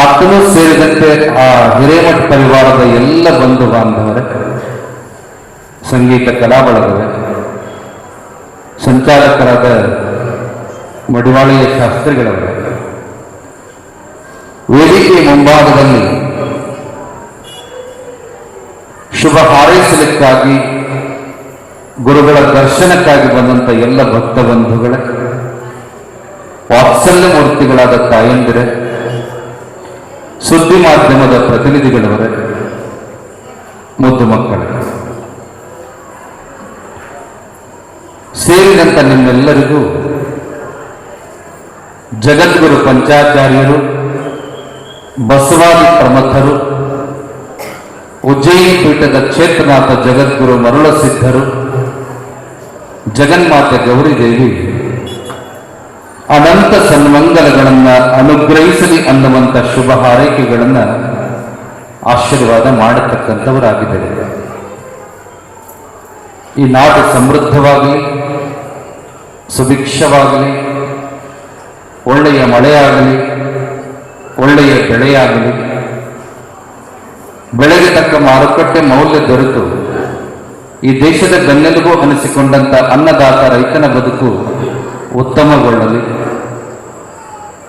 ಆತನು ಸೇರಿದಂತೆ ಆ ಹಿರೇಮಠ ಪರಿವಾರದ ಎಲ್ಲ ಬಂಧು ಬಾಂಧವರೇ, ಸಂಗೀತ ಕಲಾ ಬಳಗವೇ ಸಂಚಾಲಕರಾದ ಮಡಿವಾಳಿಯ ಶಾಸ್ತ್ರಿಗಳವರೇ, ವೇದಿಕೆ ಮುಂಭಾಗದಲ್ಲಿ ಶುಭ ಹಾರೈಸಲಿಕ್ಕಾಗಿ ಗುರುಗಳ ದರ್ಶನಕ್ಕಾಗಿ ಬಂದಂಥ ಎಲ್ಲ ಭಕ್ತ ಬಂಧುಗಳೇ ವಾತ್ಸಲ್ಯ ಮೂರ್ತಿಗಳಾದ ತಾಯಂದಿರೇ, ಸುದ್ದಿ ಮಾಧ್ಯಮದ ಪ್ರತಿನಿಧಿಗಳವರೇ ಮುದ್ದು ಮಕ್ಕಳ ಸೇರಿದಂತ ನಿಮ್ಮೆಲ್ಲರಿಗೂ ಜಗದ್ಗುರು ಪಂಚಾಚಾರ್ಯರು, ಬಸವಾದಿ ಪ್ರಮಥರು, ಉಜ್ಜಯಿನಿ ಪೀಠದ ಕ್ಷೇತ್ರನಾಥ ಜಗದ್ಗುರು ಮರುಳ ಸಿದ್ಧರು ಜಗನ್ಮಾತೆ ಗೌರಿದೇವಿ ಅನಂತ ಸನ್ಮಂಗಲಗಳನ್ನ ಅನುಗ್ರಹಿಸಲಿ ಅನ್ನುವಂಥ ಶುಭ ಹಾರೈಕೆಗಳನ್ನ ಆಶೀರ್ವಾದ ಮಾಡತಕ್ಕಂಥವರಾಗಿದ್ದಾರೆ ಈ ನಾಡು ಸಮೃದ್ಧವಾಗಲಿ, ಸುಭಿಕ್ಷವಾಗಲಿ, ಒಳ್ಳೆಯ ಮಳೆಯಾಗಲಿ, ಒಳ್ಳೆಯ ಬೆಳೆಯಾಗಲಿ, ಬೆಳೆಗೆ ತಕ್ಕ ಮಾರುಕಟ್ಟೆ ಮೌಲ್ಯ ದೊರೆತು, ಈ ದೇಶದ ಬೆನ್ನೆಲುಬು ಅನಿಸಿಕೊಂಡಂಥ ಅನ್ನದಾತ ರೈತನ ಬದುಕು ಉತ್ತಮಗೊಳ್ಳಲಿ.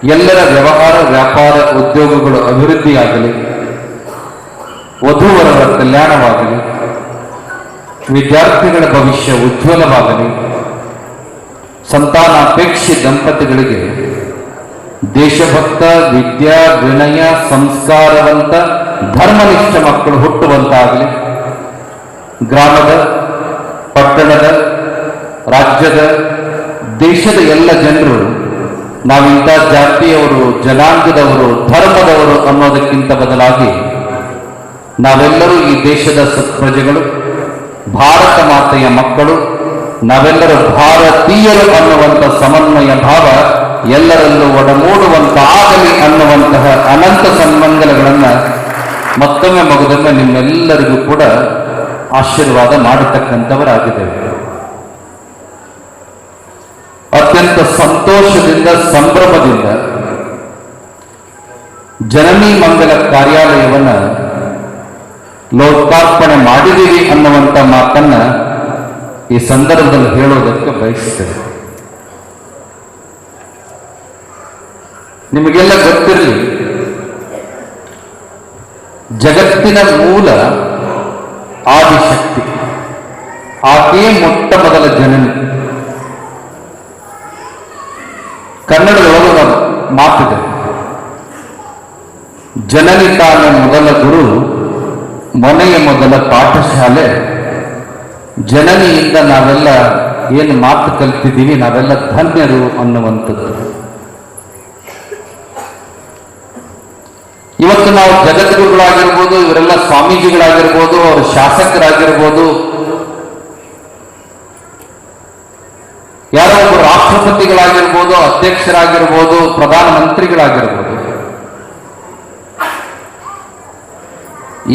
ಎಲ್ಲರ ವ್ಯವಹಾರ, ವ್ಯಾಪಾರ, ಉದ್ಯೋಗಗಳು ಅಭಿವೃದ್ಧಿಯಾಗಲಿ ವಧುವರರ ಕಲ್ಯಾಣವಾಗಲಿ, ವಿದ್ಯಾರ್ಥಿಗಳ ಭವಿಷ್ಯ ಉಜ್ವಲವಾಗಲಿ, ಸಂತಾನಾಪೇಕ್ಷಿ ದಂಪತಿಗಳಿಗೆ ದೇಶಭಕ್ತ, ವಿದ್ಯಾ, ವಿನಯ, ಸಂಸ್ಕಾರವಂತ, ಧರ್ಮನಿಷ್ಠ ಮಕ್ಕಳು ಹುಟ್ಟುವಂತಾಗಲಿ. ಗ್ರಾಮದ, ಪಟ್ಟಣದ, ರಾಜ್ಯದ, ದೇಶದ ಎಲ್ಲ ಜನರು ನಾವಿಂಥ ಜಾತಿಯವರು, ಜನಾಂಗದವರು, ಧರ್ಮದವರು ಅನ್ನೋದಕ್ಕಿಂತ ಬದಲಾಗಿ ನಾವೆಲ್ಲರೂ ಈ ದೇಶದ ಸತ್ಪ್ರಜೆಗಳು, ಭಾರತ ಮಾತೆಯ ಮಕ್ಕಳು, ನಾವೆಲ್ಲರೂ ಭಾರತೀಯರು ಅನ್ನುವಂಥ ಸಮನ್ವಯ ಭಾವ ಎಲ್ಲರಲ್ಲೂ ಒಡಮೂಡುವಂತಾಗಲಿ ಅನ್ನುವಂತಹ ಅನಂತ ಸನ್ಮಂಗಲಗಳನ್ನ ಮತ್ತೊಮ್ಮೆ ಮಗದೊಮ್ಮೆ ನಿಮ್ಮೆಲ್ಲರಿಗೂ ಕೂಡ ಆಶೀರ್ವಾದ ಮಾಡತಕ್ಕಂಥವರಾಗಿದ್ದೇವೆ. ಅತ್ಯಂತ ಸಂತೋಷದಿಂದ, ಸಂಭ್ರಮದಿಂದ ಜನನಿ ಮಂಗಲ ಕಾರ್ಯಾಲಯವನ್ನ ಲೋಕಾರ್ಪಣೆ ಮಾಡಿದ್ದೀವಿ ಅನ್ನುವಂಥ ಮಾತನ್ನ ಈ ಸಂದರ್ಭದಲ್ಲಿ ಹೇಳೋದಕ್ಕೆ ಬಯಸ್ತೇವೆ ನಿಮಗೆಲ್ಲ ಗೊತ್ತಿರಲಿ, ಜಗತ್ತಿನ ಮೂಲ ಆದಿಶಕ್ತಿ ಆಕೆಯೇ ಮೊಟ್ಟ ಮೊದಲ ಜನನಿ. ಕನ್ನಡದೊಳಗೆ ಒಂದು ಮಾತಿದೆ. ಜನನಿ ತಾನ ಮೊದಲ ಗುರು ಮನೆಯ ಮೊದಲ ಪಾಠಶಾಲೆ. ಜನನಿಯಿಂದ ನಾವೆಲ್ಲ ಏನು ಮಾತು ಕಲ್ತಿದ್ದೀವಿ, ನಾವೆಲ್ಲ ಧನ್ಯರು ಅನ್ನುವಂಥದ್ದು. ಇವತ್ತು ನಾವು ಜಗದ್ಗುರುಗಳಾಗಿರ್ಬೋದು, ಇವರೆಲ್ಲ ಸ್ವಾಮೀಜಿಗಳಾಗಿರ್ಬೋದು, ಅವರು ಶಾಸಕರಾಗಿರ್ಬೋದು. ಯಾರೋ ಒಬ್ಬರು ರಾಷ್ಟ್ರಪತಿಗಳಾಗಿರ್ಬೋದು, ಅಧ್ಯಕ್ಷರಾಗಿರ್ಬೋದು ಪ್ರಧಾನಮಂತ್ರಿಗಳಾಗಿರ್ಬೋದು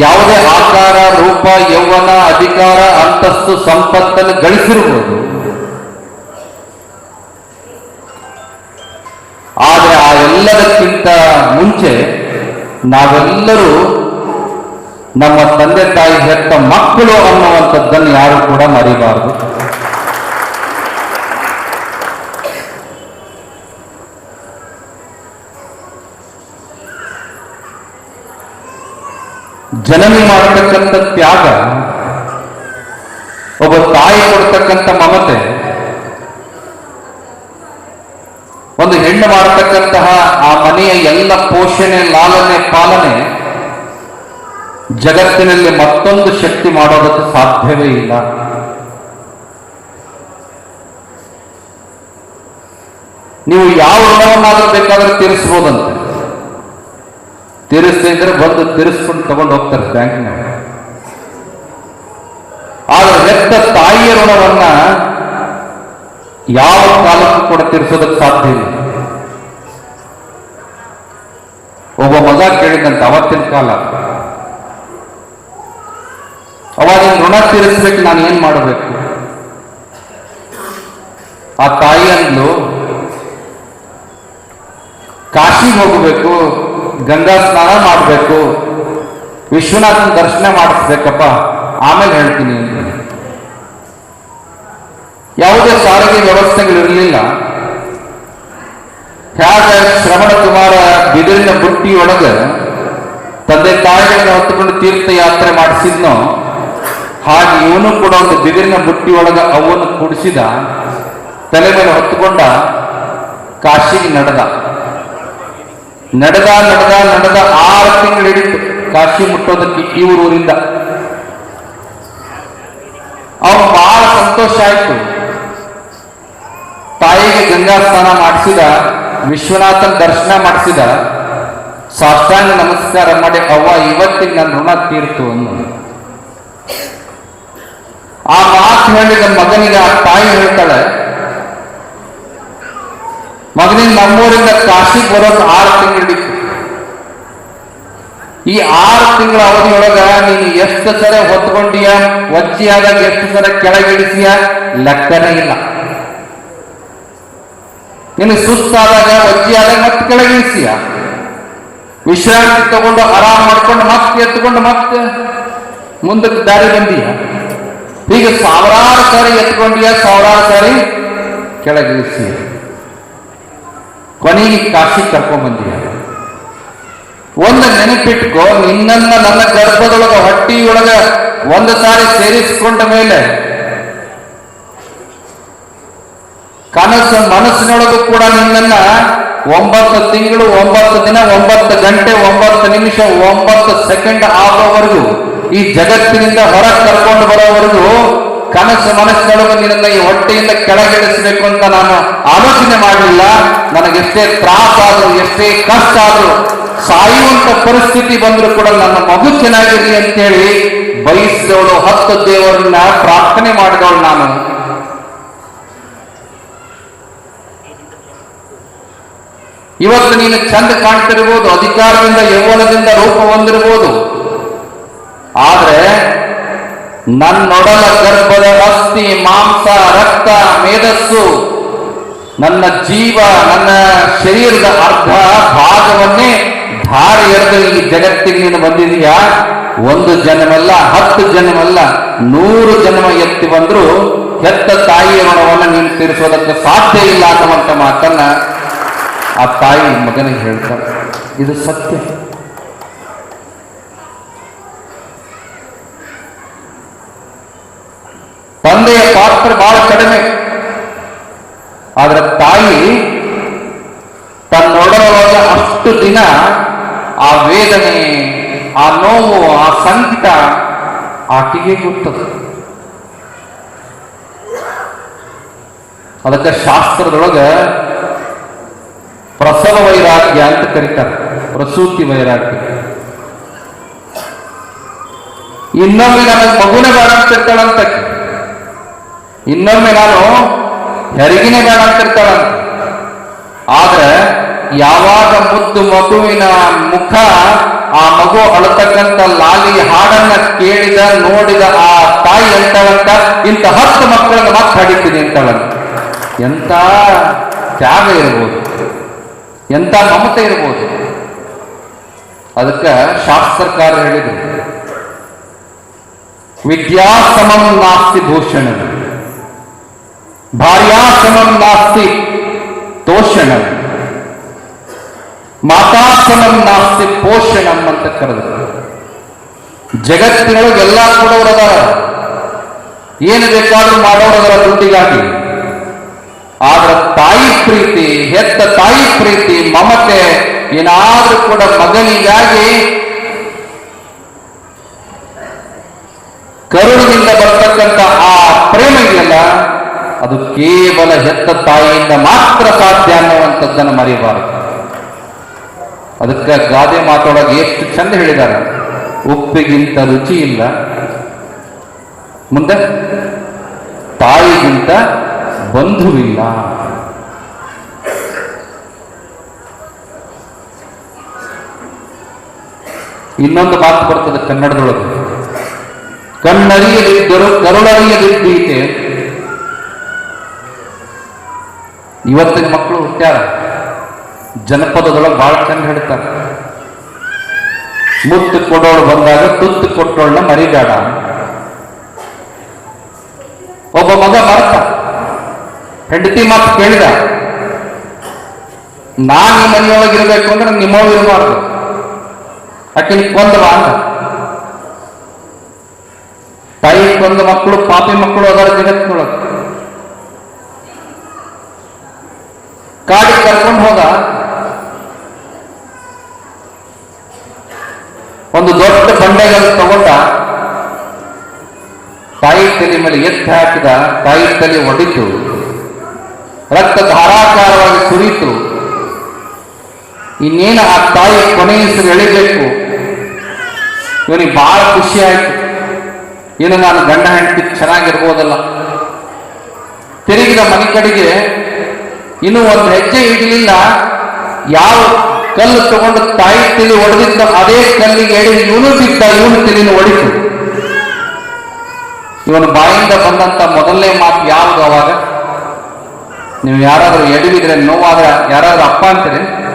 ಯಾವುದೇ ಆಕಾರ, ರೂಪ, ಯೌವನ, ಅಧಿಕಾರ, ಅಂತಸ್ತು, ಸಂಪತ್ತನ್ನು ಗಳಿಸಿರ್ಬೋದು. ಆದರೆ ಆ ಎಲ್ಲದಕ್ಕಿಂತ ಮುಂಚೆ ನಾವೆಲ್ಲರೂ ನಮ್ಮ ತಂದೆ ತಾಯಿ ಹೆತ್ತ ಮಕ್ಕಳು ಅನ್ನುವಂಥದ್ದನ್ನು ಯಾರು ಕೂಡ ಮರಿಬಾರದು. ಜನನಿ ಮಾಡತಕ್ಕಂಥ ತ್ಯಾಗ, ಒಬ್ಬ ತಾಯಿ ಕೊಡ್ತಕ್ಕಂಥ ಮಮತೆ, ಒಂದು ಹೆಣ್ಣು ಮಾಡತಕ್ಕಂತಹ ಆ ಮನೆಯ ಎಲ್ಲ ಪೋಷಣೆ, ಲಾಲನೆ, ಪಾಲನೆ, ಜಗತ್ತಿನಲ್ಲಿ ಮತ್ತೊಂದು ಶಕ್ತಿ ಮಾಡೋದಕ್ಕೆ ಸಾಧ್ಯವೇ ಇಲ್ಲ. ನೀವು ಯಾವ ಋಣವನ್ನಾದರೂ ಬೇಕಾದ್ರೆ ತೀರಿಸ್ಬೋದಂತೆ. ತೀರಿಸ್ತಾ ಅಂದ್ರೆ ಬಂದು ತೀರಿಸ್ಕೊಂಡು ತಗೊಂಡು ಹೋಗ್ತಾರೆ ಬ್ಯಾಂಕ್ನವರು. ಆದ್ರೆ ಹೆತ್ತ ತಾಯಿಯ ಋಣವನ್ನ ಯಾವ ಕಾಲಕ್ಕೂ ಕೂಡ ತೀರಿಸೋದಕ್ಕೆ ಸಾಧ್ಯ ಇಲ್ಲ. ಒಬ್ಬ ಮಗ ಕೇಳಿದಂತೆ ಅವತ್ತಿನ ಕಾಲ. ಅವಾಗ ಋಣ ತೀರಿಸ್ಬೇಕು, ನಾನು ಏನ್ ಮಾಡಬೇಕು? ಆ ತಾಯಿ ಅಂದ್ಲು ಕಾಶಿಗೆ ಹೋಗಬೇಕು. ಗಂಗಾ ಸ್ನಾನ ಮಾಡಬೇಕು. ವಿಶ್ವನಾಥನ ದರ್ಶನ ಮಾಡಿಸ್ಬೇಕಪ್ಪ. ಆಮೇಲೆ ಹೇಳ್ತೀನಿ. ಯಾವುದೇ ಸಾರಿಗೆ ವ್ಯವಸ್ಥೆಗಳಿರಲಿಲ್ಲ ಹೇಗೆ ಶ್ರವಣ ಕುಮಾರ ಬಿದಿರಿನ ಬುಟ್ಟಿಯೊಳಗೆ ತಂದೆ ತಾಯಿಗಳನ್ನ ಹೊತ್ತುಕೊಂಡು ತೀರ್ಥಯಾತ್ರೆ ಮಾಡಿಸಿದ್ನೋ, ಹಾಗೆ ಇವನು ಕೂಡ ಒಂದು ಬಿದಿರಿನ ಬುಟ್ಟಿಯೊಳಗೆ ಅವನ್ನು ಕುಡಿಸಿದ, ತಲೆ ಮೇಲೆ ಹೊತ್ತುಕೊಂಡ ಕಾಶಿಗೆ ನಡೆದ. ನಡೆದ ನಡೆದ ನಡೆದ ಆರು ತಿಂಗಳು ಹಿಡಿತು ಕಾಶಿ ಮುಟ್ಟೋದಕ್ಕೆ ಊರಿಂದ ಅವನು ಬಹಳ ಸಂತೋಷ ಆಯ್ತು. ತಾಯಿಗೆ ಗಂಗಾ ಸ್ನಾನ ಮಾಡಿಸಿದ, ವಿಶ್ವನಾಥನ್ ದರ್ಶನ ಮಾಡಿಸಿದ, ಸಾಷ್ಟಾಂಗ ನಮಸ್ಕಾರ ಮಾಡಿ, ಅವ್ವ ಇವತ್ತಿಗೆ ನನ್ನ ಋಣ ತೀರ್ತು ಅನ್ನು ಆ ಮಾತು ಹೇಳಿದ ಮಗನಿಗೆ, ಆ ತಾಯಿ ಹೇಳ್ತಾಳೆ ಮಗನಿಗೆ ನಮ್ಮೂರಿಂದ ಕಾಶಿಗೆ ಬರೋದು ಆರು ತಿಂಗಳು ಈ ಆರು ತಿಂಗಳ ಅವಧಿಯೊಳಗ ನೀನು ಎಷ್ಟು ಸರ ಹೊತ್ಕೊಂಡಿಯ? ಒಜ್ಜಿಯಾದಾಗ ಎಷ್ಟು ಸರ ಕೆಳಗಿಳಿಸಿಯ? ಲೆಕ್ಕನೇ ಇಲ್ಲ. ನೀನು ಸುಸ್ತಾದಾಗ, ಒಜ್ಜಿಯಾದಾಗ ಮತ್ತೆ ಕೆಳಗಿಳಿಸಿಯ? ವಿಶ್ರಾಂತಿ ತಗೊಂಡು ಆರಾಮ್ ಮಾಡ್ಕೊಂಡು ಮತ್ತೆ ಎತ್ಕೊಂಡು ಮತ್ತೆ ಮುಂದಕ್ಕೆ ದಾರಿ ಬಂದೀಯ? ಹೀಗೆ ಸಾವಿರಾರು ಸಾರಿ ಎತ್ಕೊಂಡಿಯ, ಸಾವಿರಾರು ಸಾರಿ ಕೆಳಗಿಳಿಸಿಯ? ಕೊನೆಗೆ ಕಾಶಿ ಕರ್ಕೊಂಡ್ ಬಂದೀಯ? ಒಂದು ನೆನಪಿಟ್ಕೋ ನಿನ್ನನ್ನ ನನ್ನ ಗರ್ಭದೊಳಗ, ಹೊಟ್ಟಿಯೊಳಗ ಒಂದು ಸಾರಿ ಸೇರಿಸಿಕೊಂಡ ಮೇಲೆ ಕನಸು ಮನಸ್ಸಿನೊಳಗೂ ಕೂಡ ನಿನ್ನನ್ನ ಒಂಬತ್ತು ತಿಂಗಳು, ಒಂಬತ್ತು ದಿನ, ಒಂಬತ್ತು ಗಂಟೆ, ಒಂಬತ್ತು ನಿಮಿಷ, ಒಂಬತ್ತು ಸೆಕೆಂಡ್ ಆಗೋವರೆಗೂ ಈ ಜಗತ್ತಿನಿಂದ ಹೊರಗೆ ಕರ್ಕೊಂಡು ಬರೋವರೆಗೂ ಕನಸು ಮನಸ್ಸಿನೊಳಗೆ ನಿನ್ನ ಈ ಹೊಟ್ಟೆಯಿಂದ ಕೆಳಗಿಳಿಸಬೇಕು ಅಂತ ನಾನು ಆಲೋಚನೆ ಮಾಡಲಿಲ್ಲ. ನನಗೆಷ್ಟೇ ತ್ರಾಸ ಆದರೂ, ಎಷ್ಟೇ ಕಷ್ಟ ಆದ್ರೂ, ಸಾಯುವಂತ ಪರಿಸ್ಥಿತಿ ಬಂದರೂ ಕೂಡ ನನ್ನ ಮಗು ಚೆನ್ನಾಗಿರ್ಲಿ ಅಂತೇಳಿ ಬಯಸಿದವಳು, ಹತ್ತು ದೇವರನ್ನ ಪ್ರಾರ್ಥನೆ ಮಾಡಿದವಳು ನಾನು. ಇವತ್ತು ನೀನು ಚಂದ ಕಾಣ್ತಿರ್ಬೋದು, ಅಧಿಕಾರದಿಂದ, ಯೌವನದಿಂದ ರೂಪ ಹೊಂದಿರ್ಬೋದು. ಆದ್ರೆ ನನ್ನೊಡಲ ಗರ್ಭದ ಅಸ್ಥಿ, ಮಾಂಸ, ರಕ್ತ, ಮೇಧಸ್ಸು, ನನ್ನ ಜೀವ, ನನ್ನ ಶರೀರದ ಅರ್ಧ ಭಾಗವನ್ನೇ ಧಾರೆ ಎರೆದು ಈ ಜಗತ್ತಿಗೆ ನೀನು ಬಂದಿದೀಯಾ ಒಂದು ಜನ್ಮಲ್ಲ, ಹತ್ತು ಜನ್ಮಲ್ಲ, ನೂರು ಜನ್ಮ ಎತ್ತಿ ಬಂದ್ರು ಹೆತ್ತ ತಾಯಿಯ ಋಣವನ್ನು ನೀನು ತೀರಿಸೋದಕ್ಕೆ ಸಾಧ್ಯ ಇಲ್ಲ ಅನ್ನುವಂಥ ಮಾತನ್ನ ಆ ತಾಯಿ ಮಗನಿಗೆ ಹೇಳ್ತಾರೆ ಇದು ಸತ್ಯ. ತಂದೆಯ ಪಾತ್ರ ಬಹಳ ಕಡಿಮೆ. ಆದರೆ ತಾಯಿ ತನ್ನೊಡಲೊಳಗ ಅಷ್ಟು ದಿನ ಆ ವೇದನೆ, ಆ ನೋವು, ಆ ಸಂಕಟ ಆಕೆಗೆ ಗೊತ್ತದ ಅದಕ್ಕೆ ಶಾಸ್ತ್ರದೊಳಗೆ ಪ್ರಸವ ವೈರಾಗ್ಯ ಅಂತ ಕರೀತಾರೆ. ಪ್ರಸೂತಿ ವೈರಾಗ್ಯ. ಇನ್ನೊಮ್ಮೆ ನನಗೆ ಮಗುನೇ ಬೇಡ. ಇನ್ನೊಮ್ಮೆ ನಾನು ಹೆರಿಗಿನೇ ಬೇಡ ಅಂತಿರ್ತಾಳಂತ ಆದ್ರೆ ಯಾವಾಗ ಮುದ್ದು ಮಗುವಿನ ಮುಖ ಆ ಮಗು ಅಳತಕ್ಕಂಥ ಲಾಲಿ ಹಾಡನ್ನ ಕೇಳಿದ, ನೋಡಿದ ಆ ತಾಯಿ ಎಂತಳಂತ ಇಂಥ ಹತ್ತು ಮಕ್ಕಳನ್ನು ಮತ್ತೆ ಹಡಿತೀನಿ ಅಂತಾಳಂತ. ಎಂತ ತ್ಯಾಗ ಇರ್ಬೋದು. ಎಂತ ಮಮತೆ ಇರ್ಬೋದು. ಅದಕ್ಕೆ ಶಾಸ್ತ್ರಕಾರ ಹೇಳಿದ್ರು. ವಿದ್ಯಾ ಸಮಂ ನಾಸ್ತಿ ಭೂಷಣ ಭಾರ್ಯಾ ಸಮಂ ನಾಸ್ತಿ ತೋಷಣ ಮಾತಾಸನಂ ನಾಸ್ತಿ ಪೋಷಣಂ ಅಂತ ಕರೆದ್ರು। ಜಗತ್ತಿನೊಳಗೆ ಎಲ್ಲ ಕೊಡೋರದಾರ ಏನು ಬೇಕಾದ್ರೂ ಮಾಡೋರದರ ದುಡ್ಡಿಗಾಗಿ। ಆದ್ರ ತಾಯಿ ಪ್ರೀತಿ, ಹೆತ್ತ ತಾಯಿ ಪ್ರೀತಿ, ಮಮತೆ, ಏನಾದ್ರೂ ಕೂಡ ಮಗನಿಗಾಗಿ ಕರುಣಿನಿಂದ ಬರ್ತಕ್ಕಂಥ ಆ ಪ್ರೇಮ ಅದು ಕೇವಲ ಹೆತ್ತ ತಾಯಿಯಿಂದ ಮಾತ್ರ ಸಾಧ್ಯ ಅನ್ನುವಂಥದ್ದನ್ನು ಮರೆಯಬಾರದು. ಅದಕ್ಕೆ ಗಾದೆ ಮಾತೊಳಗೆ ಎಷ್ಟು ಚಂದ ಹೇಳಿದ್ದಾರೆ. ಉಪ್ಪಿಗಿಂತ ರುಚಿ ಇಲ್ಲ. ಮುಂದೆ, ತಾಯಿಗಿಂತ ಬಂಧುವಿಲ್ಲ. ಇನ್ನೊಂದು ಮಾತು ಬರ್ತದೆ ಕನ್ನಡದೊಳಗೆ. ಕಣ್ಣರಿಯದಿದ್ದರು ಕರುಳರಿಯದಿದ್ದೀತೆ ಇವತ್ತಿನ ಮಕ್ಕಳು ಹುಟ್ಟ್ಯಾರ? ಜನಪದದೊಳಗೆ ಭಾಳ ಚಂದ ಹೇಳ್ತಾರೆ. ಮುತ್ತು ಕೊಡೋಳು ಬಂದಾಗ ತುತ್ತು ಕೊಟ್ಟೋಳ್ನ ಮರಿಬೇಡ. ಒಬ್ಬ ಮಗ ಮರ್ತ. ಹೆಂಡತಿ ಮಾತು ಕೇಳಿದ. ನಾನು ಮನೆಯೊಳಗಿರಬೇಕು ಅಂದ್ರೆ ನಿಮ್ಮೊಳಗೆ ಇರಬಾರ್ದು. ಆಕೆ ಕೊಂದವ ಅಂತ ತಾಯಿ ಕೊಂದ ಮಕ್ಕಳು, ಪಾಪಿ ಮಕ್ಕಳು ಅದರ ಜಗತ್ತಿನೊಳಗೆ. ಕಾಡಿಗೆ ಕರ್ಕೊಂಡು ಹೋದ ಒಂದು ದೊಡ್ಡ ಬಂಡೆಗಳನ್ನು ತಗೊಂಡ ತಾಯಿ ತಲೆ ಮೇಲೆ ಎತ್ತಿ ಹಾಕಿದ, ತಾಯಿ ತಲೆ ಒಡಿತು ರಕ್ತ ಧಾರಾಕಾರವಾಗಿ ಸುರಿತು ಇನ್ನೇನು ಆ ತಾಯಿ ಕೊನೆ ಹೆಸರು ಎಳಿಬೇಕು? ಇವನಿಗೆ ಬಹಳ ಖುಷಿ ಆಯ್ತು. ಏನು ನಾನು ಗಂಡ ಹೆಂಡತಿ ಚೆನ್ನಾಗಿರ್ಬೋದಲ್ಲ. ತಿರುಗಿದ ಮನೆ ಕಡೆಗೆ ಇನ್ನು ಒಂದು ಹೆಜ್ಜೆ ಇಡಲಿಲ್ಲ ಯಾವ ಕಲ್ಲು ತಗೊಂಡು ತಾಯಿ ತಿಳಿ ಒಡೆದಿದ್ದ ಅದೇ ಕಲ್ಲಿಗೆ ಎಡಿ ಇವನು ಬಿದ್ದ ಇವನು ತಿಳಿನ ಹೊಡಿತು. ಇವನು ಬಾಯಿಂದ ಬಂದಂತ ಮೊದಲನೇ ಮಾತು ಯಾವುದು ಅವಾಗ? ನೀವು ಯಾರಾದ್ರೂ ಎಡವಿದ್ರೆ, ನೋವಾದ್ರೆ, ಯಾರಾದ್ರೂ ಅಪ್ಪ ಅಂತೀರಿ?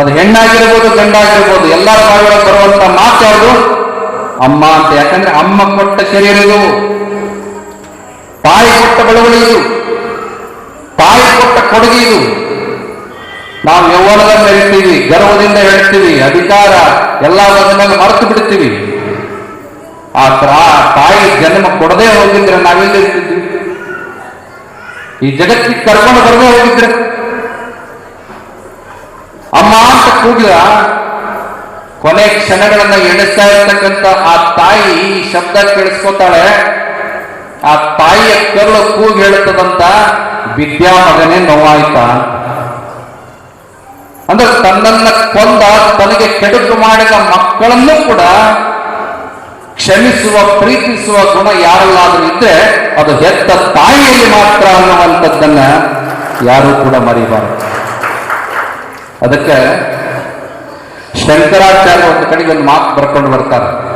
ಅದು ಹೆಣ್ಣಾಗಿರ್ಬೋದು, ಗಂಡಾಗಿರ್ಬೋದು, ಎಲ್ಲರ ಬಾಯಿಯೊಳಗೆ ಬರುವಂತ ಮಾತು ಯಾವುದು? ಅಮ್ಮ ಅಂತ. ಯಾಕಂದ್ರೆ ಅಮ್ಮ ಕೊಟ್ಟ ಶರೀರ ಇದು ತಾಯಿ ಕೊಟ್ಟ ಬೆಳವಣಿಗೆ ತಾಯಿ ಕೊಟ್ಟ ಕೊಡುಗೆ ಇದು. ನಾವು ಯೌವನದಲ್ಲಿ ಹೇಳ್ತೀವಿ ಗರ್ವದಿಂದ ಹೇಳ್ತೀವಿ, ಅಧಿಕಾರ, ಎಲ್ಲ ಅದನ್ನೆಲ್ಲ ಮರೆತು ಬಿಡ್ತೀವಿ. ಆ ತಾಯಿ ಜನ್ಮ ಕೊಡದೇ ಹೋಗಿದ್ರೆ ನಾವೆಲ್ಲ ಇರ್ತಿದ್ವಿ? ಈ ಜಗತ್ತಿಗೆ ಕರ್ಕೊಂಡು ಬರದೇ ಹೋಗಿದ್ರೆ? ಅಮ್ಮ ಅಂತ ಕೂಗಿದ, ಕೊನೆ ಕ್ಷಣಗಳನ್ನ ಎಣಿಸ್ತಾ ಇರ್ತಕ್ಕಂಥ ಆ ತಾಯಿ ಈ ಶಬ್ದ ಕೇಳಿಸ್ಕೊತಾಳೆ. ಆ ತಾಯಿಯ ಕರುಳು ಕೂಗಿ ಹೇಳುತ್ತದಂತ ವಿದ್ಯಾ ಮಗನೇ ನೋವಾಯ್ತ? ಅಂದ್ರೆ ತನ್ನನ್ನ ಕೊಂದ ತನಗೆ ಕೆಡುಕು ಮಾಡಿದ ಮಕ್ಕಳನ್ನು ಕೂಡ ಕ್ಷಮಿಸುವ, ಪ್ರೀತಿಸುವ ಗುಣ ಯಾರಲ್ಲಾದರೂ ಇದ್ರೆ ಅದು ಹೆತ್ತ ತಾಯಿಯಲ್ಲಿ ಮಾತ್ರ ಅನ್ನುವಂಥದ್ದನ್ನ ಯಾರು ಕೂಡ ಮರಿಬಾರದು. ಅದಕ್ಕೆ ಶಂಕರಾಚಾರ್ಯ ಒಂದು ಕಡೆಗೆ ಒಂದು ಮಾತು ಬರ್ಕೊಂಡು ಬರ್ತಾರೆ.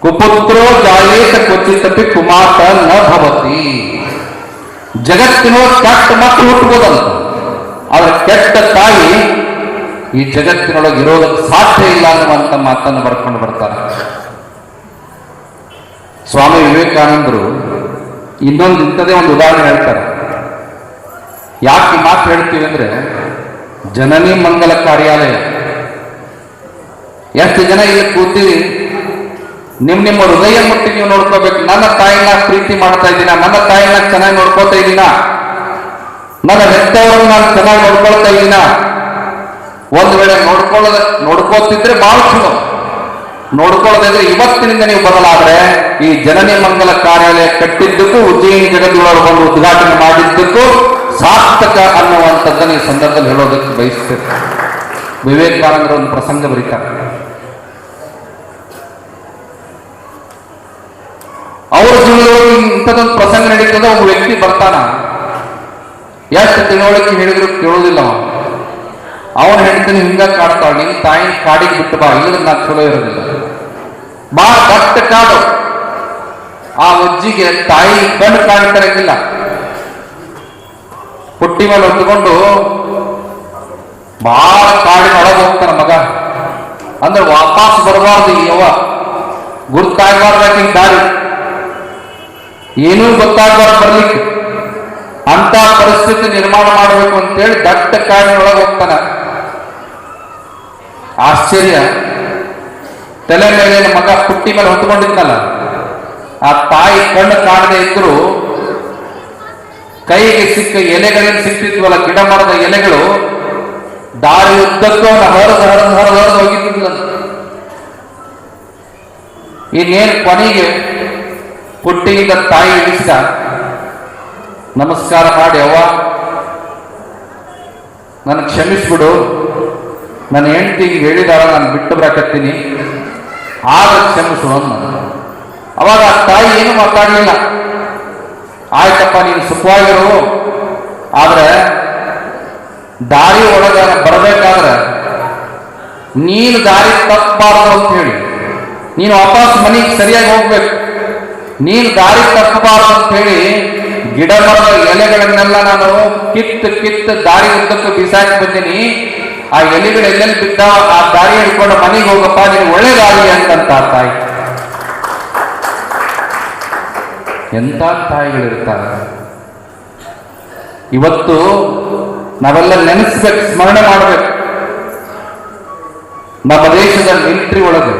ಕುಪುತ್ರೋ ಜಾಯೇತ ಕ್ವಚಿತಪಿ ಕುಮಾತ ನ ಭವತಿ. ಜಗತ್ತಿನೊಳಗೆ ಕೆಟ್ಟ ಮಕ್ಕಳು ಹುಟ್ಟುವುದಲ್ಲ. ಆದ್ರೆ ಕೆಟ್ಟ ತಾಯಿ ಈ ಜಗತ್ತಿನೊಳಗೆ ಇರೋದಕ್ಕೆ ಸಾಧ್ಯ ಇಲ್ಲ ಅನ್ನುವಂತ ಮಾತನ್ನು ಬರ್ಕೊಂಡು ಬರ್ತಾರೆ. ಸ್ವಾಮಿ ವಿವೇಕಾನಂದರು ಇನ್ನೊಂದು ಇಂಥದೇ ಒಂದು ಉದಾಹರಣೆ ಹೇಳ್ತಾರೆ. ಯಾಕೆ ಮಾತು ಹೇಳ್ತೀವಿ ಅಂದ್ರೆ, ಜನನಿ ಮಂಗಲ ಕಾರ್ಯಾಲಯ. ಎಷ್ಟು ಜನ ಇಲ್ಲಿ ಕೂತೀವಿ ನಿಮ್ ನಿಮ್ಮ ಹೃದಯ ಮುಟ್ಟಿ ನೀವು ನೋಡ್ಕೋಬೇಕು. ನನ್ನ ತಾಯಿನ ಪ್ರೀತಿ ಮಾಡ್ತಾ ಇದ್ದೀನ? ನನ್ನ ತಾಯಿನ ಚೆನ್ನಾಗಿ ನೋಡ್ಕೋತಾ ಇದ್ದೀನ? ನನ್ನ ಹೆತ್ತವರನ್ನ ನಾನು ಚೆನ್ನಾಗಿ ನೋಡ್ಕೊಳ್ತಾ ಇದ್ದೀನ? ಒಂದ್ ವೇಳೆ ನೋಡ್ಕೊಳ್ಳೋದ, ನೋಡ್ಕೋತಿದ್ರೆ ಬಹಳ ಚಲೋ. ನೋಡ್ಕೊಳ್ಳೋದಿದ್ರೆ ಇವತ್ತಿನಿಂದ ನೀವು ಬದಲಾದ್ರೆ ಈ ಜನನಿ ಮಂಗಲ ಕಾರ್ಯಾಲಯ ಕಟ್ಟಿದ್ದಕ್ಕೂ ಉಜ್ಜಯಿನಿ ಜಗದೊಳಗೆ ಬಂದು ಉದ್ಘಾಟನೆ ಮಾಡಿದ್ದಕ್ಕೂ ಸಾರ್ಥಕ ಅನ್ನುವಂಥದ್ದನ್ನು ಈ ಸಂದರ್ಭದಲ್ಲಿ ಹೇಳೋದಕ್ಕೆ ಬಯಸ್ತೇವೆ ವಿವೇಕಾನಂದರ ಒಂದು ಪ್ರಸಂಗ ಬರೀತಾರೆ. ಅವ್ರ ಜೀವನದೊಳಗೆ ಇಂಥದ್ದೊಂದು ಪ್ರಸಂಗ ನಡೀತದ, ಒಬ್ಬ ವ್ಯಕ್ತಿ ಬರ್ತಾನ. ಎಷ್ಟು ತಿಳುವಳಿಕೆ ಹೇಳಿದ್ರು ಕೇಳೋದಿಲ್ಲ ಅವ ಅವನು ಹೆಂಡತಿನ ಹಿಂಗ ಕಾಡ್ತಾಳ ನಿನ್ ತಾಯಿನ ಕಾಡಿಗೆ ಬಿಟ್ಟು ಬಾ, ಇಲ್ಲದ್ರೆ ನಾ ಚಲೋ ಇರೋದಿಲ್ಲ. ಬಾ, ದಟ್ಟ ಕಾಡು. ಆ ಅಜ್ಜಿಗೆ ತಾಯಿ ಕಣ್ಣು ಕಾಣ್ತಿರಂಗಿಲ್ಲ. ಪುಟ್ಟಿ ಮೇಲೆ ಹೊತ್ಕೊಂಡು ಬಹಳ ಕಾಡಿನ ಒಳಗೆ ಹೋಗ್ತಾನ ಮಗ. ಅಂದ್ರೆ ವಾಪಸ್ ಬರಬಾರ್ದು ಈ ಗುರುತಾಗಬಾರ್ದು ಹಿಂಗೆ ದಾರಿ? ಏನೂ ಗೊತ್ತಾಗಬಾರ್ದು ಬರ್ಲಿಕ್ಕೆ. ಅಂತ ಪರಿಸ್ಥಿತಿ ನಿರ್ಮಾಣ ಮಾಡಬೇಕು ಅಂತೇಳಿ ದಟ್ಟ ಕಾಡಿನೊಳಗೆ ಹೋಗ್ತಾನ. ಆಶ್ಚರ್ಯ. ತಲೆ ಮೇಲೆ ಮಗ ಪುಟ್ಟಿ ಮೇಲೆ ಹೊತ್ಕೊಂಡಿದ್ನಲ್ಲ? ಆ ತಾಯಿ ಕಣ್ಣು ಕಾಣದೆ ಇದ್ರು ಕೈಗೆ ಸಿಕ್ಕ ಎಲೆಗಳೇನು ಸಿಕ್ತಿದ್ವಲ್ಲ, ಗಿಡ ಮರದ ಎಲೆಗಳು, ದಾರಿ ಉದ್ದಕ್ಕೂ ಅವನ ಹರಿದು ಹರಿದು ಹರಿದು ಹರಿದು ಹೋಗಿದ್ದಿಲ್ಲ ಇನ್ನೇನು ಕೊನೆಗೆ ಪುಟ್ಟಿಯಿಂದ ತಾಯಿ ಇಳಿಸಿದ ನಮಸ್ಕಾರ ಮಾಡಿ, ಅವ್ವ. ನನ್ನ ಕ್ಷಮಿಸ್ಬಿಡು. ನನ್ನ ಹೆಂಡತಿಗೆ ಹೇಳಿದಾರ ನಾನು ಬಿಟ್ಟು ಬರಕತ್ತೀನಿ. ಆಗ ಕ್ಷಮಿಸು ಅವಾಗ ಆ ತಾಯಿ ಏನು ಮಾತಾಡಲಿಲ್ಲ. ಆಯ್ತಪ್ಪ, ನೀನು ಸುಖವಾಗಿರು. ಆದರೆ ದಾರಿ ಒಳಗ ಬರಬೇಕಾದ್ರೆ ನೀನು ದಾರಿ ತಪ್ಪಬಾರದು ಅಂತ ಹೇಳಿ. ನೀನು ವಾಪಸ್ ಮನೆಗೆ ಸರಿಯಾಗಿ ಹೋಗ್ಬೇಕು. ನೀನು ದಾರಿ ತಪ್ಪಬಾರದು ಅಂತ ಹೇಳಿ ಗಿಡ ಮರದ ಎಲೆಗಳನ್ನೆಲ್ಲ ನಾನು ಕಿತ್ತು ಕಿತ್ತು ದಾರಿ ಉದ್ದಕ್ಕೂ ಬಿಸಾಕಿ ಬಂದೀನಿ. ಆ ಎಲೆಗಳು ಎಲ್ಲೆಲ್ಲಿ ಬಿದ್ದ ಆ ದಾರಿ ಹಿಡ್ಕೊಂಡು ಮನೆಗೆ ಹೋಗಪ್ಪ, ನೀನು ಒಳ್ಳೆ ದಾರಿ ಅಂತಂತ ತಾಯಿ. ಎಂತ ತಾಯಿಗಳಿರ್ತಾರೆ? ಇವತ್ತು ನಾವೆಲ್ಲ ನೆನೆಸ್ಬೇಕು, ಸ್ಮರಣೆ ಮಾಡಬೇಕು. ನಮ್ಮ ದೇಶದ ಮಿಲಿಟ್ರಿ ಒಳಗೆ